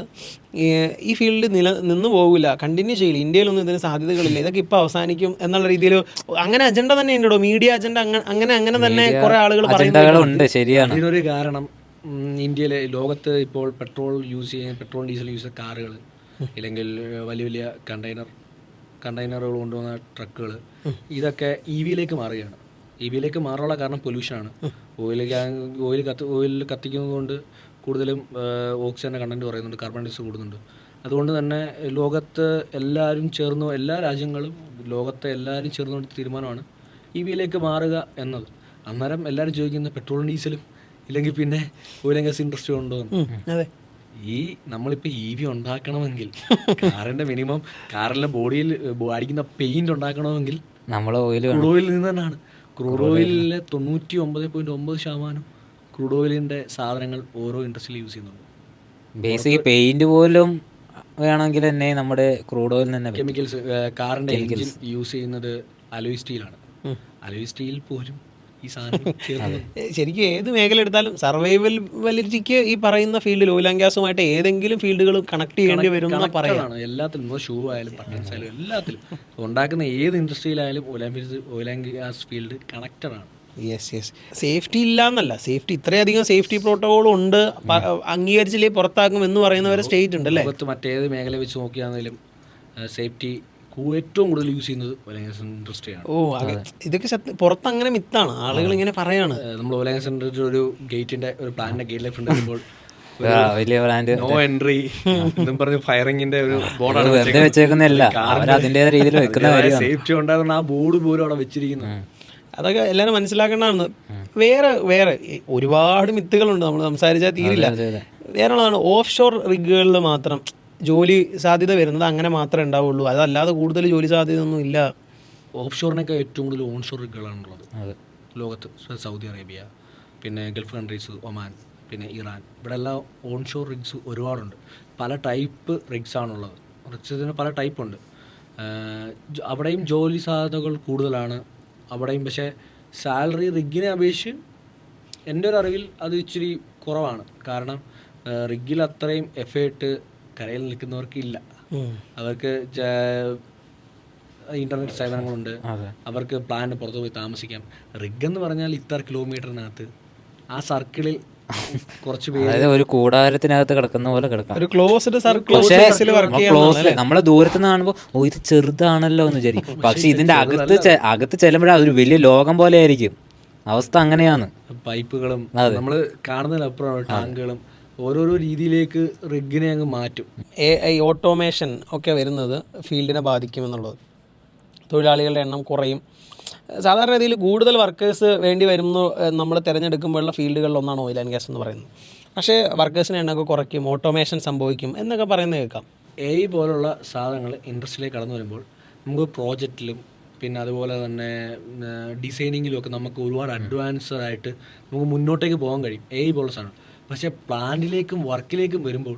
ഈ ഫീൽഡിൽ ഫീൽഡ് നില നിന്ന് പോകില്ല കണ്ടിന്യൂ ചെയ്യില്ല ഇന്ത്യയിലൊന്നും ഇതിന് സാധ്യതകളില്ല ഇതൊക്കെ ഇപ്പോൾ അവസാനിക്കും എന്നുള്ള രീതിയിൽ അങ്ങനെ അജണ്ട തന്നെ ഉണ്ടോ മീഡിയ അജണ്ട അങ്ങനെ അങ്ങനെ തന്നെ കുറെ ആളുകൾ പറയുന്നത് അജണ്ടകളുണ്ട് ശരിയാണ്. ഇതിനൊരു കാരണം ഇന്ത്യയിലെ ലോകത്ത് ഇപ്പോൾ പെട്രോൾ യൂസ് ചെയ്യുന്ന പെട്രോൾ ഡീസൽ യൂസ് ചെയ്യുന്ന കാറുകൾ ഇല്ലെങ്കിൽ വലിയ വലിയ കണ്ടെയ്നർ കണ്ടെയ്നറുകൾ കൊണ്ടുവന്ന ട്രക്കുകൾ ഇതൊക്കെ ഇ വിയിലേക്ക് മാറുകയാണ്. ഇ വിയിലേക്ക് മാറാനുള്ള കാരണം പൊല്യൂഷനാണ്. ഓയിൽ ഓയിൽ കത്ത് ഓയിൽ കത്തിക്കുന്നത് കൊണ്ട് കൂടുതലും ഓക്സിജന്റെ കണ്ടന്റ് കുറയുന്നുണ്ട് കാർബൺ ഡയോക്സൈഡ് കൂടുന്നുണ്ട്. അതുകൊണ്ട് തന്നെ ലോകത്ത് എല്ലാവരും ചേർന്ന് എല്ലാ രാജ്യങ്ങളും ലോകത്തെ എല്ലാവരും ചേർന്നുകൊണ്ട് തീരുമാനമാണ് ഇ വിയിലേക്ക് മാറുക എന്നത്. അന്നേരം എല്ലാവരും ചോദിക്കുന്നത് പെട്രോളും ഡീസലും ഇല്ലെങ്കിൽ പിന്നെ ഓയിൽ ആൻഡ് ഗ്യാസ് ഇൻഡസ്ട്രി ഉണ്ടോ. അതെ. ഈ നമ്മളിപ്പോൾ ഇ വി ഉണ്ടാക്കണമെങ്കിൽ കാറിന്റെ മിനിമം കാറിലെ ബോഡിയിൽ അടിക്കുന്ന പെയിന്റ് ഉണ്ടാക്കണമെങ്കിൽ നമ്മൾ ഓയിൽ ക്രൂഡ് ഓയിലിൽ നിന്ന് തന്നെയാണ് ക്രൂഡ് ഓയിലിലെ തൊണ്ണൂറ്റി ഒമ്പത് പോയിന്റ് ഒമ്പത് ശതമാനം ക്രൂഡ് ഓയിലിന്റെ സാധനങ്ങൾ ഓരോ ഇൻഡസ്ട്രിയിൽ യൂസ് ചെയ്യുന്നുണ്ട്. ബേസിക് പെയിന്റ് പോലും വേണമെങ്കിൽ തന്നെ നമ്മുടെ ക്രൂഡ് ഓയിൽ തന്നെ കെമിക്കൽസ് കാറിന്റെ എഞ്ചിൻ യൂസ് ചെയ്യുന്നത് അലോയ് സ്റ്റീലാണ് അലോയ് സ്റ്റീൽ പോലും ഈ സാധനം ശരിക്കും ഏത് മേഖല എടുത്താലും സർവൈവൽ വലിറ്റിക്ക് ഈ പറയുന്ന ഫീൽഡിൽ ഓയിൽ ആൻഡ് ഗ്യാസുമായിട്ട് ഏതെങ്കിലും ഫീൽഡുകൾ കണക്ട് ചെയ്യേണ്ടി വരും പറയാണ് എല്ലാത്തിലും. ഇപ്പോൾ ഷൂ ആയാലും ബട്ടൺസ് ആയാലും എല്ലാത്തിലും. ഉണ്ടാക്കുന്ന ഏത് ഇൻഡസ്ട്രിയിലായാലും oil and oil and gas field connected ആണ്. Yes yes. സേഫ്റ്റി ഇല്ല എന്നല്ല സേഫ്റ്റി ഇത്രയധികം സേഫ്റ്റി പ്രോട്ടോകോളും ഉണ്ട് അംഗീകരിച്ചില്ലേ പുറത്താക്കും എന്ന് പറയുന്നവരെ സ്റ്റേറ്റ് ഉണ്ട് അല്ലേ മറ്റേത് മേഖല വെച്ച് നോക്കിയാണെങ്കിലും സേഫ്റ്റി ഏറ്റവും കൂടുതൽ യൂസ് ചെയ്യുന്നത് ഗ്യാസ് ഇൻഡസ്ട്രിയാണ് ഓ അതെ ഇതൊക്കെ സത്യം പുറത്ത് അങ്ങനെ മിത്താണ്. ആളുകൾ ഇങ്ങനെ പറയാണ്. നമ്മൾ ആൻഡ് ഇൻഡസ്ട്രി ഒരു ഗേറ്റിന്റെ ഒരു പ്ലാനിന്റെ ഗേറ്റ് ലൈഫ് ഉണ്ടാകുമ്പോൾ ആ, വലിയ ബ്രാൻഡ് നോ എൻട്രി എന്നും പറഞ്ഞ് ഫയറിംഗിന്റെ ഒരു ബോർഡാണ് വെറുതെ വെച്ചേക്കുന്നതല്ല. അവർ അതിന്റെതായ രീതിയിൽ വെക്കുന്ന സേഫ്റ്റി ഉണ്ടാകുന്ന ആ ബോർഡ് പോലും അവിടെ വെച്ചിരിക്കുന്നത്. അതൊക്കെ എല്ലാവരും മനസ്സിലാക്കേണ്ടതാണ്. വേറെ വേറെ ഒരുപാട് മിത്തുകളുണ്ട്. നമ്മൾ സംസാരിച്ചാൽ തീരില്ല. വേറെ ഉള്ളതാണ്. ഓഫ് ഷോർ റിഗുകളിൽ മാത്രം ജോലി സാധ്യത വരുന്നത് അങ്ങനെ മാത്രമേ ഉണ്ടാവുള്ളൂ. അതല്ലാതെ കൂടുതൽ ജോലി സാധ്യത ഒന്നും ഇല്ല. ഓഫ് ഷോറിനൊക്കെ ഏറ്റവും കൂടുതൽ ഓൺ ഷോർ റിഗുകളാണുള്ളത് അതെ. ലോകത്ത് സൗദി അറേബ്യ പിന്നെ ഗൾഫ് കൺട്രീസ് ഒമാൻ പിന്നെ ഇറാൻ. ഇവിടെ എല്ലാം ഓൺ ഷോർ റിഗ്സ് ഒരുപാടുണ്ട്. പല ടൈപ്പ് റിഗ്സ് ആണുള്ളത്. റിഗ്സിന് പല ടൈപ്പ് ഉണ്ട്. അവിടെയും ജോലി സാധ്യതകൾ കൂടുതലാണ്. അവിടെയും പക്ഷേ സാലറി റിഗിനെ അപേക്ഷിച്ച് എന്റെ ഒരു അറിവിൽ അത് ഇച്ചിരി കുറവാണ്. കാരണം റിഗിൽ അത്രയും എഫേർട്ട് കരയിൽ നിൽക്കുന്നവർക്ക് ഇല്ല അവർക്ക് ഇന്റർനെറ്റ് സേവനങ്ങളുണ്ട്. അവർക്ക് പ്ലാൻ പുറത്തു പോയി താമസിക്കാം. റിഗ് എന്ന് പറഞ്ഞാൽ ഇത്ര കിലോമീറ്ററിനകത്ത് ആ സർക്കിളിൽ കുറച്ച് പേര് അതായത് ഒരു കൂടാരത്തിനകത്ത് കിടക്കുന്ന പോലെ കിടക്കാം. ഒരു ക്ലോസ്ഡ് ക്ലോസ് നമ്മളെ ദൂരത്ത് നിന്ന് കാണുമ്പോൾ ഓ ഇത് ചെറുതാണല്ലോ എന്ന് വിചാരിക്കും. പക്ഷെ ഇതിന്റെ അകത്ത് അകത്ത് ചെല്ലുമ്പോഴേ അതൊരു വലിയ ലോകം പോലെ ആയിരിക്കും. അവസ്ഥ അങ്ങനെയാണ്. പൈപ്പുകളും നമ്മൾ കാണുന്നതിനപ്പുറമാണ് ടാങ്കുകളും ഓരോരോ രീതിയിലേക്ക് റിഗിനെ അങ്ങ് മാറ്റും. എ ഐ ഓട്ടോമേഷൻ ഒക്കെ വരുന്നത് ഫീൽഡിനെ ബാധിക്കുമെന്നുള്ളത്. തൊഴിലാളികളുടെ എണ്ണം കുറയും. സാധാരണ രീതിയിൽ കൂടുതൽ വർക്കേഴ്സ് വേണ്ടി വരുന്നു നമ്മൾ തിരഞ്ഞെടുക്കുമ്പോഴുള്ള ഫീൽഡുകളിൽ ഒന്നാണ് ഓയിൽ ആൻഡ് ഗ്യാസ് എന്ന് പറയുന്നത്. പക്ഷേ വർക്കേഴ്സിന്റെ എണ്ണമൊക്കെ കുറയ്ക്കും ഓട്ടോമേഷൻ സംഭവിക്കും എന്നൊക്കെ പറയുന്നത് കേൾക്കാം. എ ഐ പോലുള്ള സാധനങ്ങൾ ഇൻഡസ്ട്രിയിലേക്ക് കടന്നു വരുമ്പോൾ നമുക്ക് പ്രോജക്റ്റിലും പിന്നെ അതുപോലെ തന്നെ ഡിസൈനിങ്ങിലും ഒക്കെ നമുക്ക് ഒരുപാട് അഡ്വാൻസ്ഡ് ആയിട്ട് നമുക്ക് മുന്നോട്ടേക്ക് പോകാൻ കഴിയും. എ ഐ പോലുള്ള സാധനം. പക്ഷേ പ്ലാന്റിലേക്കും വർക്കിലേക്കും വരുമ്പോൾ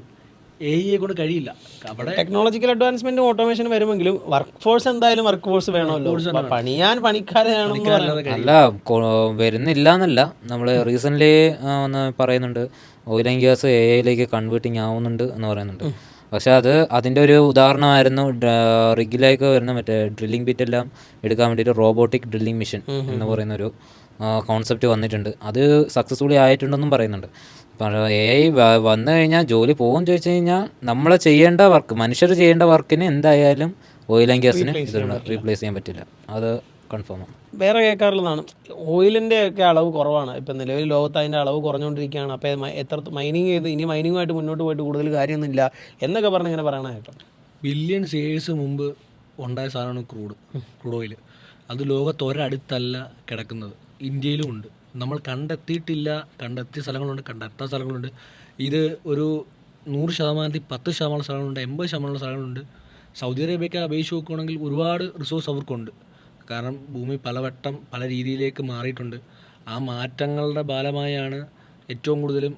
എ ഐയെ കൊണ്ട് കഴിയില്ല. അവിടെ ടെക്നോളജിക്കൽ അഡ്വാൻസ്മെന്റ് ഓട്ടോമേഷൻ വരുമെങ്കിലും വർക്ക് ഫോഴ്സ് എന്തായാലും വർക്ക് ഫോഴ്സ് വേണമല്ലോ പണിയാൻ പണിക്കാരെ വേണമെന്ന് അല്ല വരുന്നില്ല എന്നല്ല നമ്മൾ റീസെന്റ് ഒന്ന് പറയുന്നുണ്ട്. ഓയിൽ ആൻഡ് ഗ്യാസ് എ ഐയിലേക്ക് കൺവേർട്ടിങ് ആവുന്നുണ്ട് എന്ന് പറയുന്നുണ്ട്. പക്ഷെ അത് അതിന്റെ ഒരു ഉദാഹരണമായിരുന്നു. റിഗിലേക്ക് വരുന്ന മറ്റേ ഡ്രില്ലിംഗ് ബിറ്റ് എല്ലാം എടുക്കാൻ വേണ്ടിയിട്ട് റോബോട്ടിക് ഡ്രില്ലിംഗ് മെഷീൻ എന്ന് പറയുന്ന ഒരു കോൺസെപ്റ്റ് വന്നിട്ടുണ്ട്. അത് സക്സസ്ഫുള്ളി ആയിട്ടുണ്ടെന്നും പറയുന്നുണ്ട്. എ ഐ വന്നു കഴിഞ്ഞാൽ ജോലി പോകും ചോദിച്ചു കഴിഞ്ഞാൽ നമ്മൾ ചെയ്യേണ്ട വർക്ക് മനുഷ്യർ ചെയ്യേണ്ട വർക്കിന് എന്തായാലും ഓയിൽ ആൻഡ് ഗ്യാസിന് റീപ്ലേസ് ചെയ്യാൻ പറ്റില്ല. അത് കൺഫേം ആണ്. വേറെ കേൾക്കാറുള്ളതാണ് ഓയിലിന്റെ ഒക്കെ അളവ് കുറവാണ്. ഇപ്പം നിലവിൽ ലോകത്ത് അതിന്റെ അളവ് കുറഞ്ഞുകൊണ്ടിരിക്കുകയാണ്. അപ്പോൾ എത്ര മൈനിങ് ചെയ്ത് ഇനി മൈനിങ്ങുമായിട്ട് മുന്നോട്ട് പോയിട്ട് കൂടുതൽ കാര്യമൊന്നുമില്ല എന്നൊക്കെ പറഞ്ഞ് ഇങ്ങനെ പറയണ കേട്ടോ. ബില്യൺ ഇയേഴ്സ് മുമ്പ് ഉണ്ടായ സാധനമാണ് ക്രൂഡ് ക്രൂഡ് ഓയിൽ അത് ലോകത്ത് ഒരടുത്തല്ല കിടക്കുന്നത്. ഇന്ത്യയിലും ഉണ്ട്. നമ്മൾ കണ്ടെത്തിയിട്ടില്ല കണ്ടെത്തിയ സ്ഥലങ്ങളുണ്ട് കണ്ടെത്താത്ത സ്ഥലങ്ങളുണ്ട്. ഇത് ഒരു നൂറ് ശതമാനത്തിൽ പത്ത് ശതമാനം സ്ഥലങ്ങളുണ്ട് എൺപത് ശതമാനം സ്ഥലങ്ങളുണ്ട്. സൗദി അറേബ്യക്ക് അപേക്ഷിച്ച് നോക്കുകയാണെങ്കിൽ ഒരുപാട് റിസോഴ്സ് അവർക്കുണ്ട്. കാരണം ഭൂമി പലവട്ടം പല രീതിയിലേക്ക് മാറിയിട്ടുണ്ട്. ആ മാറ്റങ്ങളുടെ ഫലമായാണ് ഏറ്റവും കൂടുതലും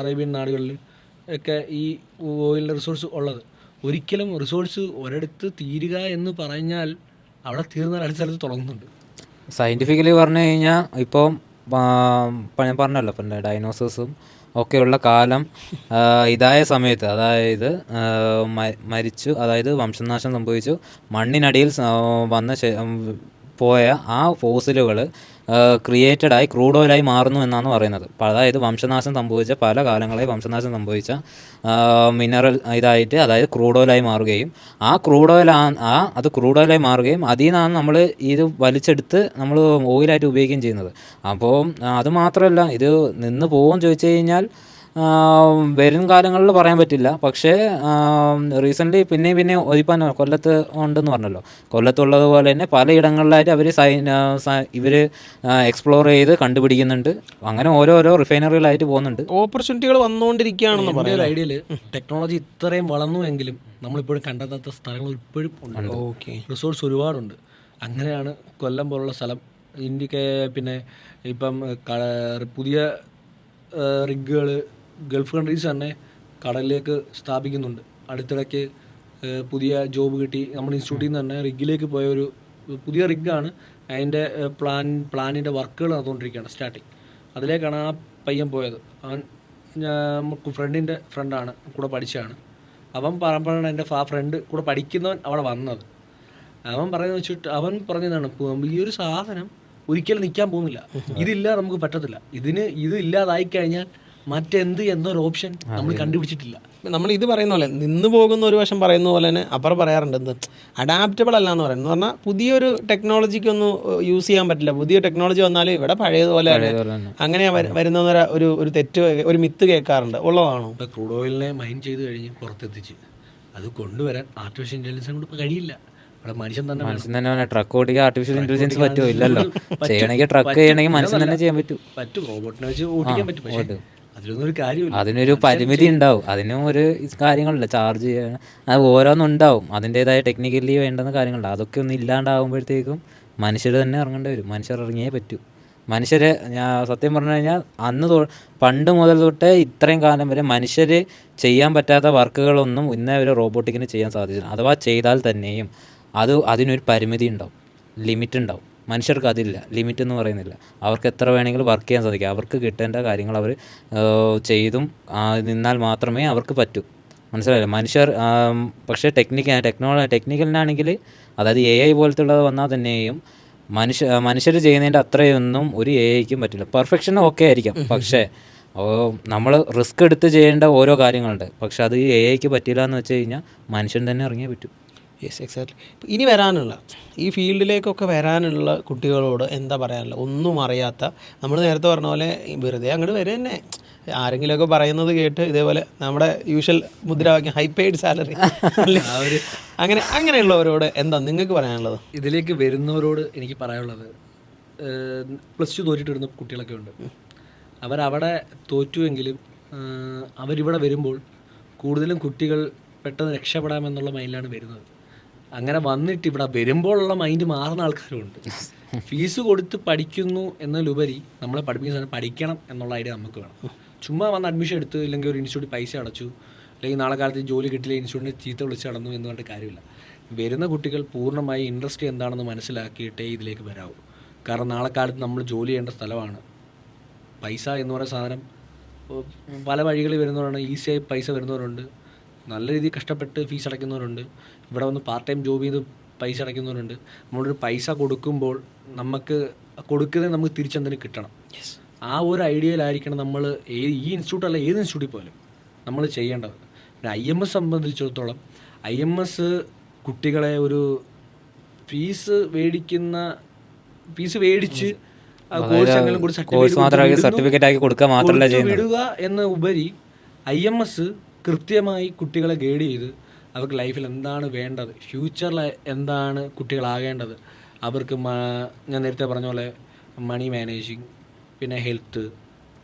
അറേബ്യൻ നാടുകളിൽ ഒക്കെ ഈ ഓയിലിന്റെ റിസോഴ്സ് ഉള്ളത്. ഒരിക്കലും റിസോഴ്സ് ഒരിടത്ത് തീരുക എന്ന് പറഞ്ഞാൽ അവിടെ തീർന്നാൽ അടുത്ത സ്ഥലത്ത് തുടങ്ങുന്നുണ്ട്. സയന്റിഫിക്കലി പറഞ്ഞു കഴിഞ്ഞാൽ ഇപ്പം ഞാൻ പറഞ്ഞല്ലോ ഇപ്പം ഡൈനോസേഴ്സും ഒക്കെയുള്ള കാലം ഇതായ സമയത്ത് അതായത് മരിച്ചു അതായത് വംശനാശം സംഭവിച്ചു മണ്ണിനടിയിൽ വന്ന പോയ ആ ഫോസിലുകൾ ക്രിയേറ്റഡ് ആയി ക്രൂഡ് ഓയിലായി മാറുന്നു എന്നാണ് പറയുന്നത്. അതായത് വംശനാശം സംഭവിച്ച പല കാലങ്ങളായി വംശനാശം സംഭവിച്ച മിനറൽ ഇതായിട്ട് അതായത് ക്രൂഡ് ഓയിലായി മാറുകയും ആ ക്രൂഡ് ഓയിൽ ആ അത് ക്രൂഡ് ഓയിലായി മാറുകയും അതിൽ നിന്നാണ് നമ്മൾ ഇത് വലിച്ചെടുത്ത് നമ്മൾ ഓയിലായിട്ട് ഉപയോഗിക്കുകയും ചെയ്യുന്നത്. അപ്പോൾ അത് മാത്രമല്ല ഇത് നിന്ന് പോകുമെന്ന് ചോദിച്ചു കഴിഞ്ഞാൽ വരും കാലങ്ങളിൽ പറയാൻ പറ്റില്ല. പക്ഷേ റീസെന്റ്ലി പിന്നെയും പിന്നെ ഒരുപ്പാൻ കൊല്ലത്ത് ഉണ്ടെന്ന് പറഞ്ഞല്ലോ. കൊല്ലത്തുള്ളതുപോലെ തന്നെ പലയിടങ്ങളിലായിട്ട് അവർ ഇവർ എക്സ്പ്ലോർ ചെയ്ത് കണ്ടുപിടിക്കുന്നുണ്ട്. അങ്ങനെ ഓരോരോ റിഫൈനറികളായിട്ട് പോകുന്നുണ്ട്. ഓപ്പർച്യൂണിറ്റികൾ വന്നുകൊണ്ടിരിക്കുകയാണെന്ന് പറഞ്ഞ പറയാം ഒരു ഐഡിയയിൽ ടെക്നോളജി ഇത്രയും വളർന്നു എങ്കിലും നമ്മളിപ്പോഴും കണ്ടെത്താത്ത സ്ഥലങ്ങൾ ഇപ്പോഴും ഉണ്ട്. ഓക്കെ റിസോഴ്സ് ഒരുപാടുണ്ട്. അങ്ങനെയാണ് കൊല്ലം പോലുള്ള സ്ഥലം. ഇന്ത്യയ്ക്ക് പിന്നെ ഇപ്പം പുതിയ റിഗുകൾ ഗൾഫ് കൺട്രീസ് തന്നെ കടലിലേക്ക് സ്ഥാപിക്കുന്നുണ്ട്. അടുത്തിടയ്ക്ക് പുതിയ ജോബ് കിട്ടി. നമ്മുടെ ഇൻസ്റ്റിറ്റ്യൂട്ടിൽ നിന്ന് തന്നെ റിഗിലേക്ക് പോയ ഒരു പുതിയ റിഗാണ് അതിന്റെ പ്ലാൻ പ്ലാനിന്റെ വർക്കുകൾ നടന്നുകൊണ്ടിരിക്കുകയാണ് സ്റ്റാർട്ടിങ്. അതിലേക്കാണ് ആ പയ്യൻ പോയത്. അവൻ ഫ്രണ്ടിന്റെ ഫ്രണ്ടാണ് കൂടെ പഠിച്ചതാണ്. അവൻ പറയുമ്പോഴാണ് എന്റെ ആ ഫ്രണ്ട് കൂടെ പഠിക്കുന്നവൻ അവിടെ വന്നത്. അവൻ പറയുന്നത് വെച്ചിട്ട് അവൻ പറഞ്ഞതാണ് "പു- ഈ ഒരു സാധനം ഒരിക്കലും നിൽക്കാൻ പോകുന്നില്ല. ഇതില്ല നമുക്ക് പറ്റത്തില്ല. ഇതിന് ഇത് ഇല്ലാതായി കഴിഞ്ഞാൽ മറ്റെന്ത് എന്നൊരു ഓപ്ഷൻ നമ്മൾ കണ്ടുപിടിച്ചിട്ടില്ല. നമ്മൾ ഇത് പറയുന്ന പോലെ നിന്ന് പോകുന്ന ഒരു വശം പറയുന്ന പോലെ തന്നെ അപ്പുറം പറയാറുണ്ട് എന്ത്? അഡാപ്റ്റബിൾ അല്ല എന്ന് പറയുന്നത്. പറഞ്ഞാൽ പുതിയൊരു ടെക്നോളജിക്ക് ഒന്നും യൂസ് ചെയ്യാൻ പറ്റില്ല. പുതിയ ടെക്നോളജി വന്നാൽ ഇവിടെ പഴയതുപോലെ അങ്ങനെ വരുന്ന ഒരു ഒരു തെറ്റ് ഒരു മിത്ത് കേൾക്കാറുണ്ട്. ഉള്ളതാണോ? ഇപ്പം ക്രൂഡ് ഓയിലിനെ മൈൻ ചെയ്ത് കഴിഞ്ഞ് പുറത്തെത്തിച്ച് അത് കൊണ്ടുവരാൻ ആർട്ടിഫിഷ്യൽ ഇന്റലിജൻസ് കൊണ്ട് ഇപ്പം കഴിയില്ല മനുഷ്യൻ തന്നെ മനുഷ്യൻ തന്നെ ട്രക്ക് ഓടിക്കാൻ ആർട്ടിഫിഷ്യൽ ഇന്റലിജൻസ് പറ്റുമോ ഇല്ലല്ലോ. ചെയ്യണമെങ്കിൽ ട്രക്ക് ചെയ്യണമെങ്കിൽ മനുഷ്യൻ തന്നെ ചെയ്യാൻ പറ്റും. പറ്റും. റോബോട്ടിനെ വെച്ച് ഓടിക്കാൻ പറ്റും. കാര്യമില്ല. അതിനൊരു പരിമിതി ഉണ്ടാവും. അതിനും ഒരു കാര്യങ്ങളില്ല. ചാർജ് ചെയ്യാൻ അത് ഓരോന്നുണ്ടാവും അതിന്റെതായ അതിന്റേതായ ടെക്നിക്കലി വേണ്ടുന്ന കാര്യങ്ങളുണ്ട്. അതൊക്കെ ഒന്ന് ഇല്ലാണ്ടാവുമ്പോഴത്തേക്കും മനുഷ്യർ തന്നെ ഇറങ്ങേണ്ടി വരും. മനുഷ്യർ ഇറങ്ങിയേ പറ്റൂ. മനുഷ്യരെ ഞാൻ സത്യം പറഞ്ഞു കഴിഞ്ഞാൽ അന്ന് തൊ പണ്ട് മുതൽ തൊട്ടേ ഇത്രയും കാലം വരെ മനുഷ്യർ ചെയ്യാൻ പറ്റാത്ത വർക്കുകളൊന്നും ഇന്നേ ഒരു റോബോട്ടിക്കിന് ചെയ്യാൻ സാധിച്ചില്ല. അഥവാ ചെയ്താൽ തന്നെയും അത് അതിനൊരു പരിമിതി ഉണ്ടാവും. ലിമിറ്റ് ഉണ്ടാവും. മനുഷ്യർക്ക് അതില്ല. ലിമിറ്റ് എന്ന് പറയുന്നില്ല. അവർക്ക് എത്ര വേണമെങ്കിലും വർക്ക് ചെയ്യാൻ സാധിക്കും. അവർക്ക് കിട്ടേണ്ട കാര്യങ്ങൾ അവർ ചെയ്തും നിന്നാൽ മാത്രമേ അവർക്ക് പറ്റൂ. മനസ്സിലായില്ല? മനുഷ്യർ പക്ഷേ ടെക്നിക്ക ടെക്നോളജി ടെക്നിക്കലിനാണെങ്കിൽ അതായത് എ ഐ പോലത്തുള്ളത് വന്നാൽ തന്നെയും മനുഷ്യ മനുഷ്യർ ചെയ്യുന്നതിന്റെ അത്രയൊന്നും ഒരു എ ഐക്കും പറ്റില്ല. പെർഫെക്ഷൻ ഓക്കെ ആയിരിക്കും. പക്ഷേ നമ്മൾ റിസ്ക് എടുത്ത് ചെയ്യേണ്ട ഓരോ കാര്യങ്ങളുണ്ട്. പക്ഷെ അത് എ ഐക്ക് പറ്റില്ല എന്ന് വെച്ച് കഴിഞ്ഞാൽ മനുഷ്യൻ തന്നെ ഇറങ്ങിയേ പറ്റൂ. യെസ് എക്സാക്ട്ലി ഇനി വരാനുള്ള ഈ ഫീൽഡിലേക്കൊക്കെ വരാനുള്ള കുട്ടികളോട് എന്താ പറയാനുള്ള? ഒന്നും അറിയാത്ത നമ്മൾ നേരത്തെ പറഞ്ഞ പോലെ വെറുതെ അങ്ങോട്ട് വരെ തന്നെ ആരെങ്കിലുമൊക്കെ പറയുന്നത് കേട്ട് ഇതേപോലെ നമ്മുടെ യൂഷ്വൽ മുദ്രാവാക്യം ഹൈ പെയ്ഡ് സാലറി അങ്ങനെ അങ്ങനെയുള്ളവരോട് എന്താ നിങ്ങൾക്ക് പറയാനുള്ളത്? ഇതിലേക്ക് വരുന്നവരോട് എനിക്ക് പറയാനുള്ളത് പ്ലസ് ടു തോറ്റിട്ട് വരുന്ന കുട്ടികളൊക്കെ ഉണ്ട്. അവരവിടെ തോറ്റുവെങ്കിലും അവരിവിടെ വരുമ്പോൾ കൂടുതലും കുട്ടികൾ പെട്ടെന്ന് രക്ഷപ്പെടാമെന്നുള്ള മൈൻഡിലാണ് വരുന്നത്. അങ്ങനെ വന്നിട്ട് ഇവിടെ വരുമ്പോഴുള്ള മൈൻഡ് മാറുന്ന ആൾക്കാരുണ്ട് ഫീസ് കൊടുത്ത് പഠിക്കുന്നു എന്നതിലുപരി നമ്മളെ പഠിപ്പിക്കുന്ന സാധനം പഠിക്കണം എന്നുള്ള ഐഡിയ നമുക്ക് വേണം. ചുമ്മാ വന്ന് അഡ്മിഷൻ എടുത്ത് ഇല്ലെങ്കിൽ ഒരു ഇൻസ്റ്റിറ്റ്യൂട്ട് പൈസ അടച്ചു അല്ലെങ്കിൽ നാളെ കാലത്ത് ജോലി കിട്ടില്ല ഇൻസ്റ്റിറ്റ്യൂട്ടിന് ചീത്ത വിളിച്ച് നടന്നു എന്ന് പറഞ്ഞിട്ട് കാര്യമില്ല. വരുന്ന കുട്ടികൾ പൂർണമായി ഇൻട്രസ്റ്റ് എന്താണെന്ന് മനസ്സിലാക്കിയിട്ടേ ഇതിലേക്ക് വരാവൂ. കാരണം നാളെ കാലത്ത് നമ്മൾ ജോലി ചെയ്യേണ്ട സ്ഥലമാണ്. പൈസ എന്ന് പറയുന്ന സാധനം പല വഴികളിൽ വരുന്നവരാണ് ഈസിയായി പൈസ വരുന്നവരുണ്ട്. നല്ല രീതിയിൽ കഷ്ടപ്പെട്ട് ഫീസ് അടയ്ക്കുന്നവരുണ്ട്. ഇവിടെ വന്ന് പാർട്ട് ടൈം ജോബ് ചെയ്ത് പൈസ അടയ്ക്കുന്നവരുണ്ട്. നമ്മളൊരു പൈസ കൊടുക്കുമ്പോൾ നമുക്ക് കൊടുക്കുന്നത് നമുക്ക് തിരിച്ചെന്തിന് കിട്ടണം. ആ ഒരു ഐഡിയയിലായിരിക്കണം നമ്മൾ ഏത് ഈ ഇൻസ്റ്റിറ്റ്യൂട്ട് അല്ല ഏത് ഇൻസ്റ്റിറ്റ്യൂട്ടിൽ പോലും നമ്മൾ ചെയ്യേണ്ടത്. പിന്നെ ഐ എം എസ് സംബന്ധിച്ചിടത്തോളം ഐ എം എസ് കുട്ടികളെ ഒരു ഫീസ് മേടിക്കുന്ന ഫീസ് മേടിച്ച് കോഴ്സ് സർട്ടിഫിക്കറ്റ് ആക്കി കൊടുക്കുക മാത്രമല്ല ചെയ്യുന്നത്. വിടുക എന്ന ഉപരി ഐ എം എസ് കൃത്യമായി കുട്ടികളെ ഗൈഡ് ചെയ്ത് അവർക്ക് ലൈഫിൽ എന്താണ് വേണ്ടത് ഫ്യൂച്ചറിൽ എന്താണ് കുട്ടികളാകേണ്ടത്. അവർക്ക് ഞാൻ നേരത്തെ പറഞ്ഞ പോലെ മണി മാനേജിങ് പിന്നെ ഹെൽത്ത്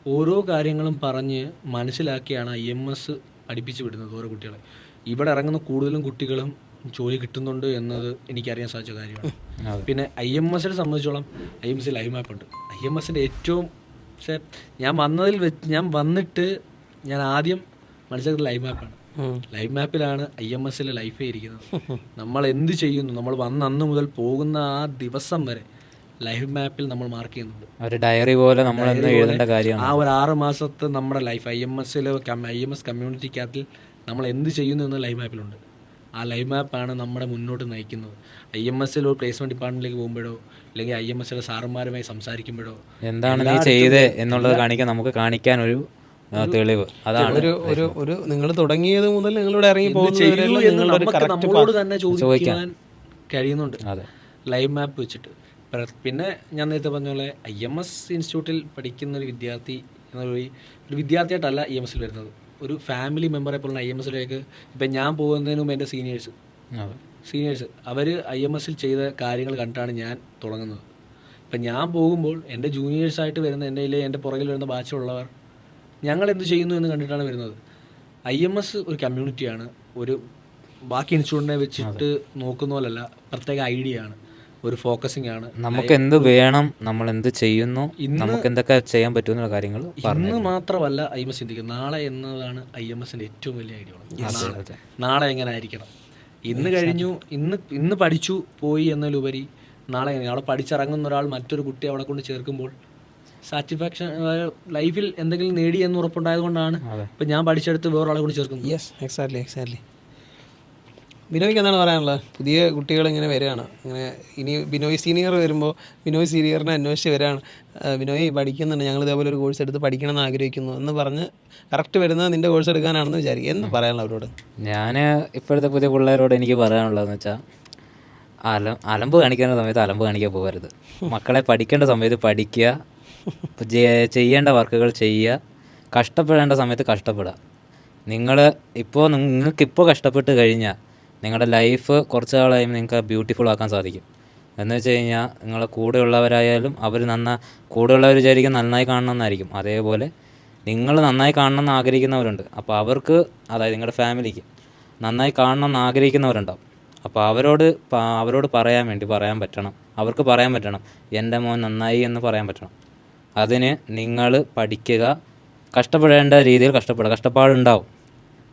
ഓരോ കാര്യങ്ങളും പറഞ്ഞ് മനസ്സിലാക്കിയാണ് ഐ എം എസ് അടുപ്പിച്ച് വിടുന്നത് ഓരോ കുട്ടികളെ. ഇവിടെ ഇറങ്ങുന്ന കൂടുതലും കുട്ടികളും ജോലി കിട്ടുന്നുണ്ട് എന്നത് എനിക്കറിയാൻ സാധിച്ച കാര്യമാണ്. പിന്നെ ഐ എം എസിനെ സംബന്ധിച്ചോളം I M S live map ഉണ്ട്. ഐ എം എസിന്റെ ഏറ്റവും പക്ഷേ ഞാൻ വന്നതിൽ വെച്ച് ഞാൻ വന്നിട്ട് ഞാൻ ആദ്യം മനസ്സിലാക്കിയത് ലൈവ് മാപ്പാണ് ലൈവ് മാപ്പിലാണ് ഐ എം എസിലെ ലൈഫേ ഇരിക്കുന്നത്. നമ്മൾ എന്ത് ചെയ്യുന്നു? നമ്മൾ വന്ന അന്ന് മുതൽ പോകുന്ന ആ ദിവസം വരെ ലൈഫ് മാപ്പിൽ നമ്മൾ മാർക്ക് ചെയ്യുന്നുണ്ട്. ഒരു ഡയറി പോലെ നമ്മൾ എഴുതേണ്ട കാര്യമാണ്. ആ ഒരു ആറ് മാസത്തെ നമ്മുടെ ലൈഫ് ഐ എം എസിലെ ഐ എം എസ് കമ്മ്യൂണിറ്റിക്കകത്തിൽ നമ്മൾ എന്ത് ചെയ്യുന്നു എന്ന് ലൈവ് മാപ്പിലുണ്ട് ആ ലൈവ് മാപ്പാണ് നമ്മുടെ മുന്നോട്ട് നയിക്കുന്നത്. ഐ എം എസിൽ ഒരു പ്ലേസ്മെന്റ് ഡിപ്പാർട്ട്മെന്റിലേക്ക് പോകുമ്പോഴോ അല്ലെങ്കിൽ ഐ എം എസിലെ സാറന്മാരുമായി സംസാരിക്കുമ്പോഴോ എന്താണ് നീ ചെയ്തേ എന്നുള്ളത് കാണിക്കാൻ നമുക്ക് കാണിക്കാൻ ഒരു തെളിവ്. അതാണ് ഒരു ഒരു ഒരു നിങ്ങൾ തുടങ്ങിയത് മുതൽ നിങ്ങളിവിടെ ഇറങ്ങി പോകുന്ന പോകുന്നവരെല്ലാം എന്ന് ഒരു കറക്റ്റ് നമ്മളോട് തന്നെ ചോദിക്കാൻ കഴിയുന്നുണ്ട്. അതെ. ലൈവ് മാപ്പ് വെച്ചിട്ട്. പിന്നെ ഞാൻ നേരത്തെ പറഞ്ഞ പോലെ ഐ എം എസ് ഇൻസ്റ്റിറ്റ്യൂട്ടിൽ പഠിക്കുന്ന ഒരു വിദ്യാർത്ഥി എന്നൊരു ഒരു വിദ്യാർത്ഥിയായിട്ടല്ല ഐ എം എസിൽ വരുന്നത്. ഒരു ഫാമിലി മെമ്പറെ പോലെ ഐ എം എസിലേക്ക് ഇപ്പം ഞാൻ പോകുന്നതിന് മുമ്പ് എന്റെ സീനിയേഴ്സ് അതെ. സീനിയേഴ്സ് അവർ ഐ എം എസിൽ ചെയ്ത കാര്യങ്ങൾ കണ്ടാണ് ഞാൻ തുടങ്ങുന്നത്. ഇപ്പം ഞാൻ പോകുമ്പോൾ എന്റെ ജൂനിയേഴ്സായിട്ട് വരുന്ന എന്റെ എന്റെ പുറകിൽ വരുന്ന ബാച്ചിലുള്ളവർ ഞങ്ങൾ എന്ത് ചെയ്യുന്നു എന്ന് കണ്ടിട്ടാണ് വരുന്നത്. ഐ എം എസ് ഒരു കമ്മ്യൂണിറ്റിയാണ്. ഒരു ബാക്കി ഇൻസ്റ്റിറ്റ്യൂട്ടിനെ വെച്ചിട്ട് നോക്കുന്ന പോലല്ല പ്രത്യേക ഐഡിയ ആണ്. ഒരു ഫോക്കസിംഗ് ആണ്. നമുക്ക് എന്ത് വേണം നമ്മൾ എന്ത് ചെയ്യുന്നു നമുക്ക് എന്തൊക്കെ ചെയ്യാൻ പറ്റും കാര്യങ്ങൾ ഇന്ന് മാത്രമല്ല ഐ എം എസ് ചിന്തിക്കുന്നത്. നാളെ എന്നതാണ് ഐ എം എസിന്റെ ഏറ്റവും വലിയ ഐഡിയ നാളെ എങ്ങനെ ആയിരിക്കണം? ഇന്ന് കഴിഞ്ഞു ഇന്ന് ഇന്ന് പഠിച്ചു പോയി എന്നതിലുപരി നാളെ എങ്ങനെ? അവിടെ പഠിച്ചിറങ്ങുന്ന ഒരാൾ മറ്റൊരു കുട്ടി അവിടെ കൊണ്ട് ചേർക്കുമ്പോൾ സാറ്റിസ്ഫാക്ഷൻ ലൈഫിൽ എന്തെങ്കിലും നേടി എന്ന് ഉറപ്പുണ്ടായത് കൊണ്ടാണ് ഇപ്പം ഞാൻ പഠിച്ചെടുത്ത് വേറൊരാളെ കൂടി ചേർക്കുന്നത്. യെസ് എക്സാക്ട്ലി എക്സാക്ട്ലി ബിനോയ്ക്ക് എന്താണ് പറയാനുള്ളത്? പുതിയ കുട്ടികൾ ഇങ്ങനെ വരികയാണ്. ഇങ്ങനെ ഇനി ബിനോയ് സീനിയർ വരുമ്പോൾ ബിനോയ് സീനിയറിനെ അന്വേഷിച്ച് വരികയാണ്. ബിനോയ് പഠിക്കുന്നുണ്ട്. ഞങ്ങൾ ഇതേപോലെ ഒരു കോഴ്സ് എടുത്ത് പഠിക്കണം എന്ന് ആഗ്രഹിക്കുന്നു എന്ന് പറഞ്ഞ് കറക്റ്റ് വരുന്നത് നിന്റെ കോഴ്സ് എടുക്കാനാണെന്ന് വിചാരിക്കുക എന്ന് പറയാനുള്ള അവരോട്? ഞാൻ ഇപ്പോഴത്തെ പുതിയ പിള്ളേരോട് എനിക്ക് പറയാനുള്ളതെന്ന് വെച്ചാൽ അല അലമ്പ് കാണിക്കേണ്ട സമയത്ത് അലമ്പ് കാണിക്കാൻ പോകരുത്. മക്കളെ പഠിക്കേണ്ട സമയത്ത് പഠിക്കുക ചെയ്യേണ്ട വർക്കുകൾ ചെയ്യുക. കഷ്ടപ്പെടേണ്ട സമയത്ത് കഷ്ടപ്പെടുക. നിങ്ങൾ ഇപ്പോൾ നിങ്ങൾക്കിപ്പോൾ കഷ്ടപ്പെട്ട് കഴിഞ്ഞാൽ നിങ്ങളുടെ ലൈഫ് കുറച്ച് നാളായും നിങ്ങൾക്ക് ബ്യൂട്ടിഫുൾ ആക്കാൻ സാധിക്കും. എന്ന് വെച്ച് കഴിഞ്ഞാൽ നിങ്ങളെ കൂടെയുള്ളവരായാലും അവർ നന്നാ കൂടെയുള്ളവർ വിചാരിക്കും നന്നായി കാണണമെന്നായിരിക്കും അതേപോലെ നിങ്ങൾ നന്നായി കാണണം എന്ന് ആഗ്രഹിക്കുന്നവരുണ്ട്. അപ്പോൾ അവർക്ക് അതായത് നിങ്ങളുടെ ഫാമിലിക്ക് നന്നായി കാണണം എന്ന് ആഗ്രഹിക്കുന്നവരുണ്ടാവും. അപ്പോൾ അവരോട് അവരോട് പറയാൻ വേണ്ടി പറയാൻ പറ്റണം. അവർക്ക് പറയാൻ പറ്റണം. എന്റെ മോൻ നന്നായി എന്ന് പറയാൻ പറ്റണം. അതിന് നിങ്ങൾ പഠിക്കുക. കഷ്ടപ്പെടേണ്ട രീതിയിൽ കഷ്ടപ്പെടുക കഷ്ടപ്പാടുണ്ടാവും.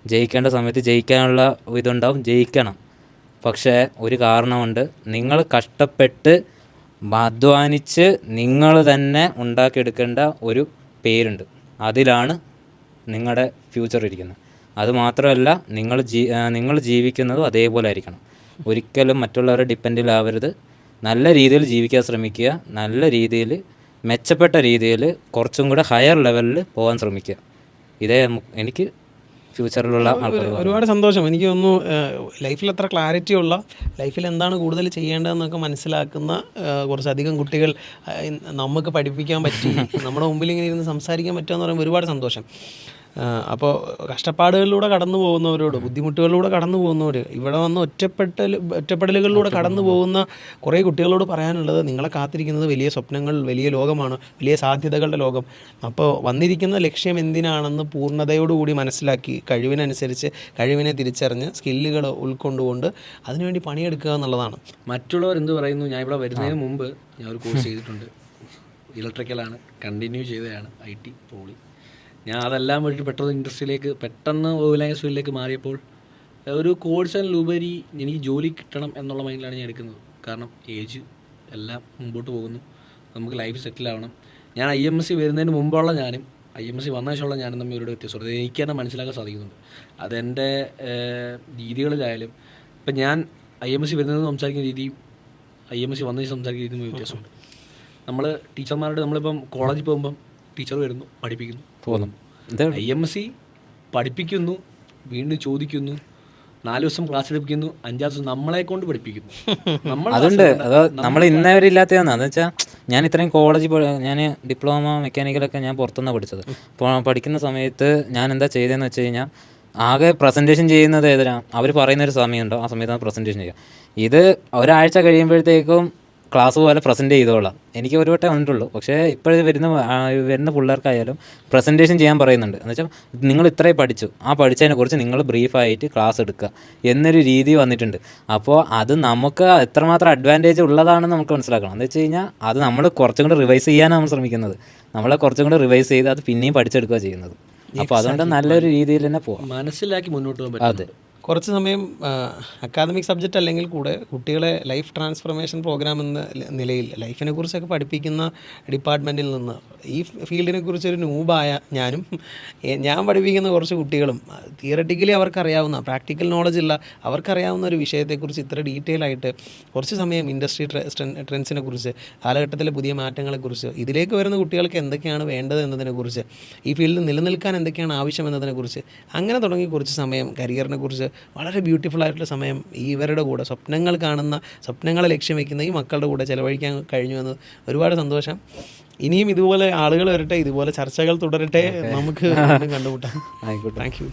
ജയിക്കേണ്ട സമയത്ത് ജയിക്കാനുള്ള ഇതുണ്ടാവും. ജയിക്കണം. പക്ഷേ ഒരു കാരണമുണ്ട്. നിങ്ങൾ കഷ്ടപ്പെട്ട് അധ്വാനിച്ച് നിങ്ങൾ തന്നെ ഉണ്ടാക്കിയെടുക്കേണ്ട ഒരു പേരുണ്ട്. അതിലാണ് നിങ്ങളുടെ ഫ്യൂച്ചർ ഇരിക്കുന്നത്. അതുമാത്രമല്ല നിങ്ങൾ ജീ നിങ്ങൾ ജീവിക്കുന്നതും അതേപോലെ ആയിരിക്കണം. ഒരിക്കലും മറ്റുള്ളവരെ ഡിപ്പെൻഡിലാവരുത് നല്ല രീതിയിൽ ജീവിക്കാൻ ശ്രമിക്കുക. നല്ല രീതിയിൽ മെച്ചപ്പെട്ട രീതിയിൽ കുറച്ചും കൂടെ ഹയർ ലെവലിൽ പോകാൻ ശ്രമിക്കുക. ഇതേ എനിക്ക് ഫ്യൂച്ചറിലുള്ള ആൾക്കാർ ഒരുപാട് സന്തോഷം. എനിക്ക് തോന്നുന്നു ലൈഫിൽ എത്ര ക്ലാരിറ്റി ഉള്ള ലൈഫിൽ എന്താണ് കൂടുതൽ ചെയ്യേണ്ടതെന്നൊക്കെ മനസ്സിലാക്കുന്ന കുറച്ചധികം കുട്ടികൾ നമുക്ക് പഠിപ്പിക്കാൻ പറ്റി നമ്മുടെ മുമ്പിൽ ഇങ്ങനെ ഇരുന്ന് സംസാരിക്കാൻ പറ്റുമെന്ന് പറയുമ്പോൾ ഒരുപാട് സന്തോഷം. അപ്പോൾ കഷ്ടപ്പാടുകളിലൂടെ കടന്നു പോകുന്നവരോട് ബുദ്ധിമുട്ടുകളിലൂടെ കടന്നു പോകുന്നവർ ഇവിടെ വന്ന് ഒറ്റപ്പെട്ടൽ ഒറ്റപ്പെടലുകളിലൂടെ കടന്നു പോകുന്ന കുറേ കുട്ടികളോട് പറയാനുള്ളത് നിങ്ങളെ കാത്തിരിക്കുന്നത് വലിയ സ്വപ്നങ്ങൾ വലിയ ലോകമാണ് വലിയ സാധ്യതകളുടെ ലോകം. അപ്പോൾ വന്നിരിക്കുന്ന ലക്ഷ്യം എന്തിനാണെന്ന് പൂർണതയോടുകൂടി മനസ്സിലാക്കി കഴിവിനനുസരിച്ച് കഴിവിനെ തിരിച്ചറിഞ്ഞ് സ്കില്ലുകൾ ഉൾക്കൊണ്ടുകൊണ്ട് അതിനുവേണ്ടി പണിയെടുക്കുക എന്നുള്ളതാണ്. മറ്റുള്ളവർ എന്ത് പറയുന്നു? ഞാൻ ഇവിടെ വരുന്നതിന് മുമ്പ് ഞാൻ ഒരു കോഴ്സ് ചെയ്തിട്ടുണ്ട്. ഇലക്ട്രിക്കലാണ്. കണ്ടിന്യൂ ചെയ്തതാണ്. I T poly. ഞാൻ അതെല്ലാം വഴി പെട്ടെന്ന് ഇൻഡസ്ട്രിയിലേക്ക് പെട്ടെന്ന് ഓയിൽ ആൻഡ് ഫീൽഡിലേക്ക് മാറിയപ്പോൾ ഒരു കോഴ്സിനുപരി എനിക്ക് ജോലി കിട്ടണം എന്നുള്ള മൈൻഡിലാണ് ഞാൻ എടുക്കുന്നത്. കാരണം ഏജ് എല്ലാം മുമ്പോട്ട് പോകുന്നു. നമുക്ക് ലൈഫ് സെറ്റിൽ ആവണം. ഞാൻ ഐ എം എസ് സി വരുന്നതിന് മുമ്പുള്ള ഞാനും ഐ എം എസ് സി വന്ന ശേഷമുള്ള ഞാനും തമ്മിൽ ഒരു വ്യത്യാസം എനിക്ക് തന്നെ മനസ്സിലാക്കാൻ സാധിക്കുന്നുണ്ട്. അതെന്റെ രീതികളിലായാലും ഇപ്പം ഞാൻ ഐ എം എസ് സി വരുന്നത് സംസാരിക്കുന്ന രീതിയും ഐ എം എസ് സി വന്നതിന് സംസാരിക്കുന്ന രീതിയും വ്യത്യാസമുണ്ട്. നമ്മൾ ടീച്ചർമാരുടെ നമ്മളിപ്പം കോളേജിൽ പോകുമ്പം ടീച്ചർ വരുന്നു പഠിപ്പിക്കുന്നു. ഇതേ ഐ എം എസ് സി പഠിപ്പിക്കുന്നു വീണ്ടും ചോദിക്കുന്നു നാല് ദിവസം ക്ലാസ് എടുപ്പിക്കുന്നു അഞ്ചാം ദിവസം നമ്മളെ കൊണ്ട് പഠിപ്പിക്കുന്നു. അതുണ്ട്. അത് നമ്മൾ ഇന്നേ വരെ ഇല്ലാത്തതാണ് എന്ന് വെച്ചാൽ ഞാൻ ഇത്രയും കോളേജ് ഞാൻ ഡിപ്ലോമ മെക്കാനിക്കലൊക്കെ ഞാൻ പുറത്തുനിന്നാണ് പഠിച്ചത്. അപ്പോൾ പഠിക്കുന്ന സമയത്ത് ഞാൻ എന്താ ചെയ്തതെന്ന് വെച്ച് കഴിഞ്ഞാൽ ആകെ പ്രസന്റേഷൻ ചെയ്യുന്നത് ഏതിനാണ് അവർ പറയുന്ന ഒരു സമയമുണ്ടോ? ആ സമയത്താണ് പ്രസന്റേഷൻ ചെയ്യുക ഇത് ഒരാഴ്ച കഴിയുമ്പോഴത്തേക്കും ക്ലാസ് പോലെ പ്രസന്റ് ചെയ്തോളാം. എനിക്ക് ഒരു വട്ടം വന്നിട്ടുള്ളൂ. പക്ഷേ ഇപ്പോഴത്തെ വരുന്ന വരുന്ന പിള്ളേർക്കായാലും പ്രസന്റേഷൻ ചെയ്യാൻ പറയുന്നുണ്ട്. എന്ന് വെച്ചാൽ നിങ്ങൾ ഇത്രയും പഠിച്ചു. ആ പഠിച്ചതിനെക്കുറിച്ച് നിങ്ങൾ ബ്രീഫായിട്ട് ക്ലാസ് എടുക്കുക. എന്നൊരു രീതി വന്നിട്ടുണ്ട്. അപ്പോൾ അത് നമുക്ക് എത്രമാത്രം അഡ്വാന്റേജ് ഉള്ളതാണെന്ന് നമുക്ക് മനസ്സിലാക്കണം. എന്ന് വെച്ച് കഴിഞ്ഞാൽ അത് നമ്മൾ കുറച്ചും കൂടെ റിവൈസ് ചെയ്യാനാണ് നമ്മൾ ശ്രമിക്കുന്നത്. നമ്മളെ കുറച്ചും കൂടെ റിവൈസ് ചെയ്ത് അത് പിന്നെയും പഠിച്ചെടുക്കുക ചെയ്യുന്നത്. അപ്പോൾ അതുകൊണ്ട് നല്ലൊരു രീതിയിൽ തന്നെ പോകാം മനസ്സിലാക്കി മുന്നോട്ട് പോകാൻ അതെ. കുറച്ച് സമയം അക്കാദമിക് സബ്ജക്റ്റ് അല്ലെങ്കിൽ കൂടെ കുട്ടികളെ ലൈഫ് ട്രാൻസ്ഫർമേഷൻ പ്രോഗ്രാം എന്ന നിലയിൽ ലൈഫിനെ കുറിച്ചൊക്കെ പഠിപ്പിക്കുന്ന ഡിപ്പാർട്ട്മെന്റിൽ നിന്ന് ഈ ഫീൽഡിനെ കുറിച്ച് ഒരു നൂബായ ഞാനും ഞാൻ പഠിപ്പിക്കുന്ന കുറച്ച് കുട്ടികളും തിയററ്റിക്കലി അവർക്കറിയാവുന്ന പ്രാക്ടിക്കൽ നോളജ് ഇല്ല അവർക്കറിയാവുന്ന ഒരു വിഷയത്തെക്കുറിച്ച് ഇത്ര ഡീറ്റെയിൽ ആയിട്ട് കുറച്ച് സമയം ഇൻഡസ്ട്രി ട്രെൻഡ്സിനെ കുറിച്ച് കാലഘട്ടത്തിലെ പുതിയ മാറ്റങ്ങളെക്കുറിച്ച് ഇതിലേക്ക് വരുന്ന കുട്ടികൾക്ക് എന്തൊക്കെയാണ് വേണ്ടത് എന്നതിനെക്കുറിച്ച് ഈ ഫീൽഡിൽ നിലനിൽക്കാൻ എന്തൊക്കെയാണ് ആവശ്യം എന്നതിനെക്കുറിച്ച് അങ്ങനെ തുടങ്ങി കുറച്ച് സമയം കരിയറിനെ കുറിച്ച് വളരെ ബ്യൂട്ടിഫുൾ ആയിട്ടുള്ള സമയം ഇവരുടെ കൂടെ സ്വപ്നങ്ങൾ കാണുന്ന സ്വപ്നങ്ങളെ ലക്ഷ്യം വെക്കുന്ന ഈ മക്കളുടെ കൂടെ ചിലവഴിക്കാൻ കഴിഞ്ഞു എന്ന് ഒരുപാട് സന്തോഷം. ഇനിയും ഇതുപോലെ ആളുകൾ വരട്ടെ ഇതുപോലെ ചർച്ചകൾ തുടരട്ടെ നമുക്ക് കണ്ടുമുട്ടാം. ആയിക്കോട്ടെ. Thank you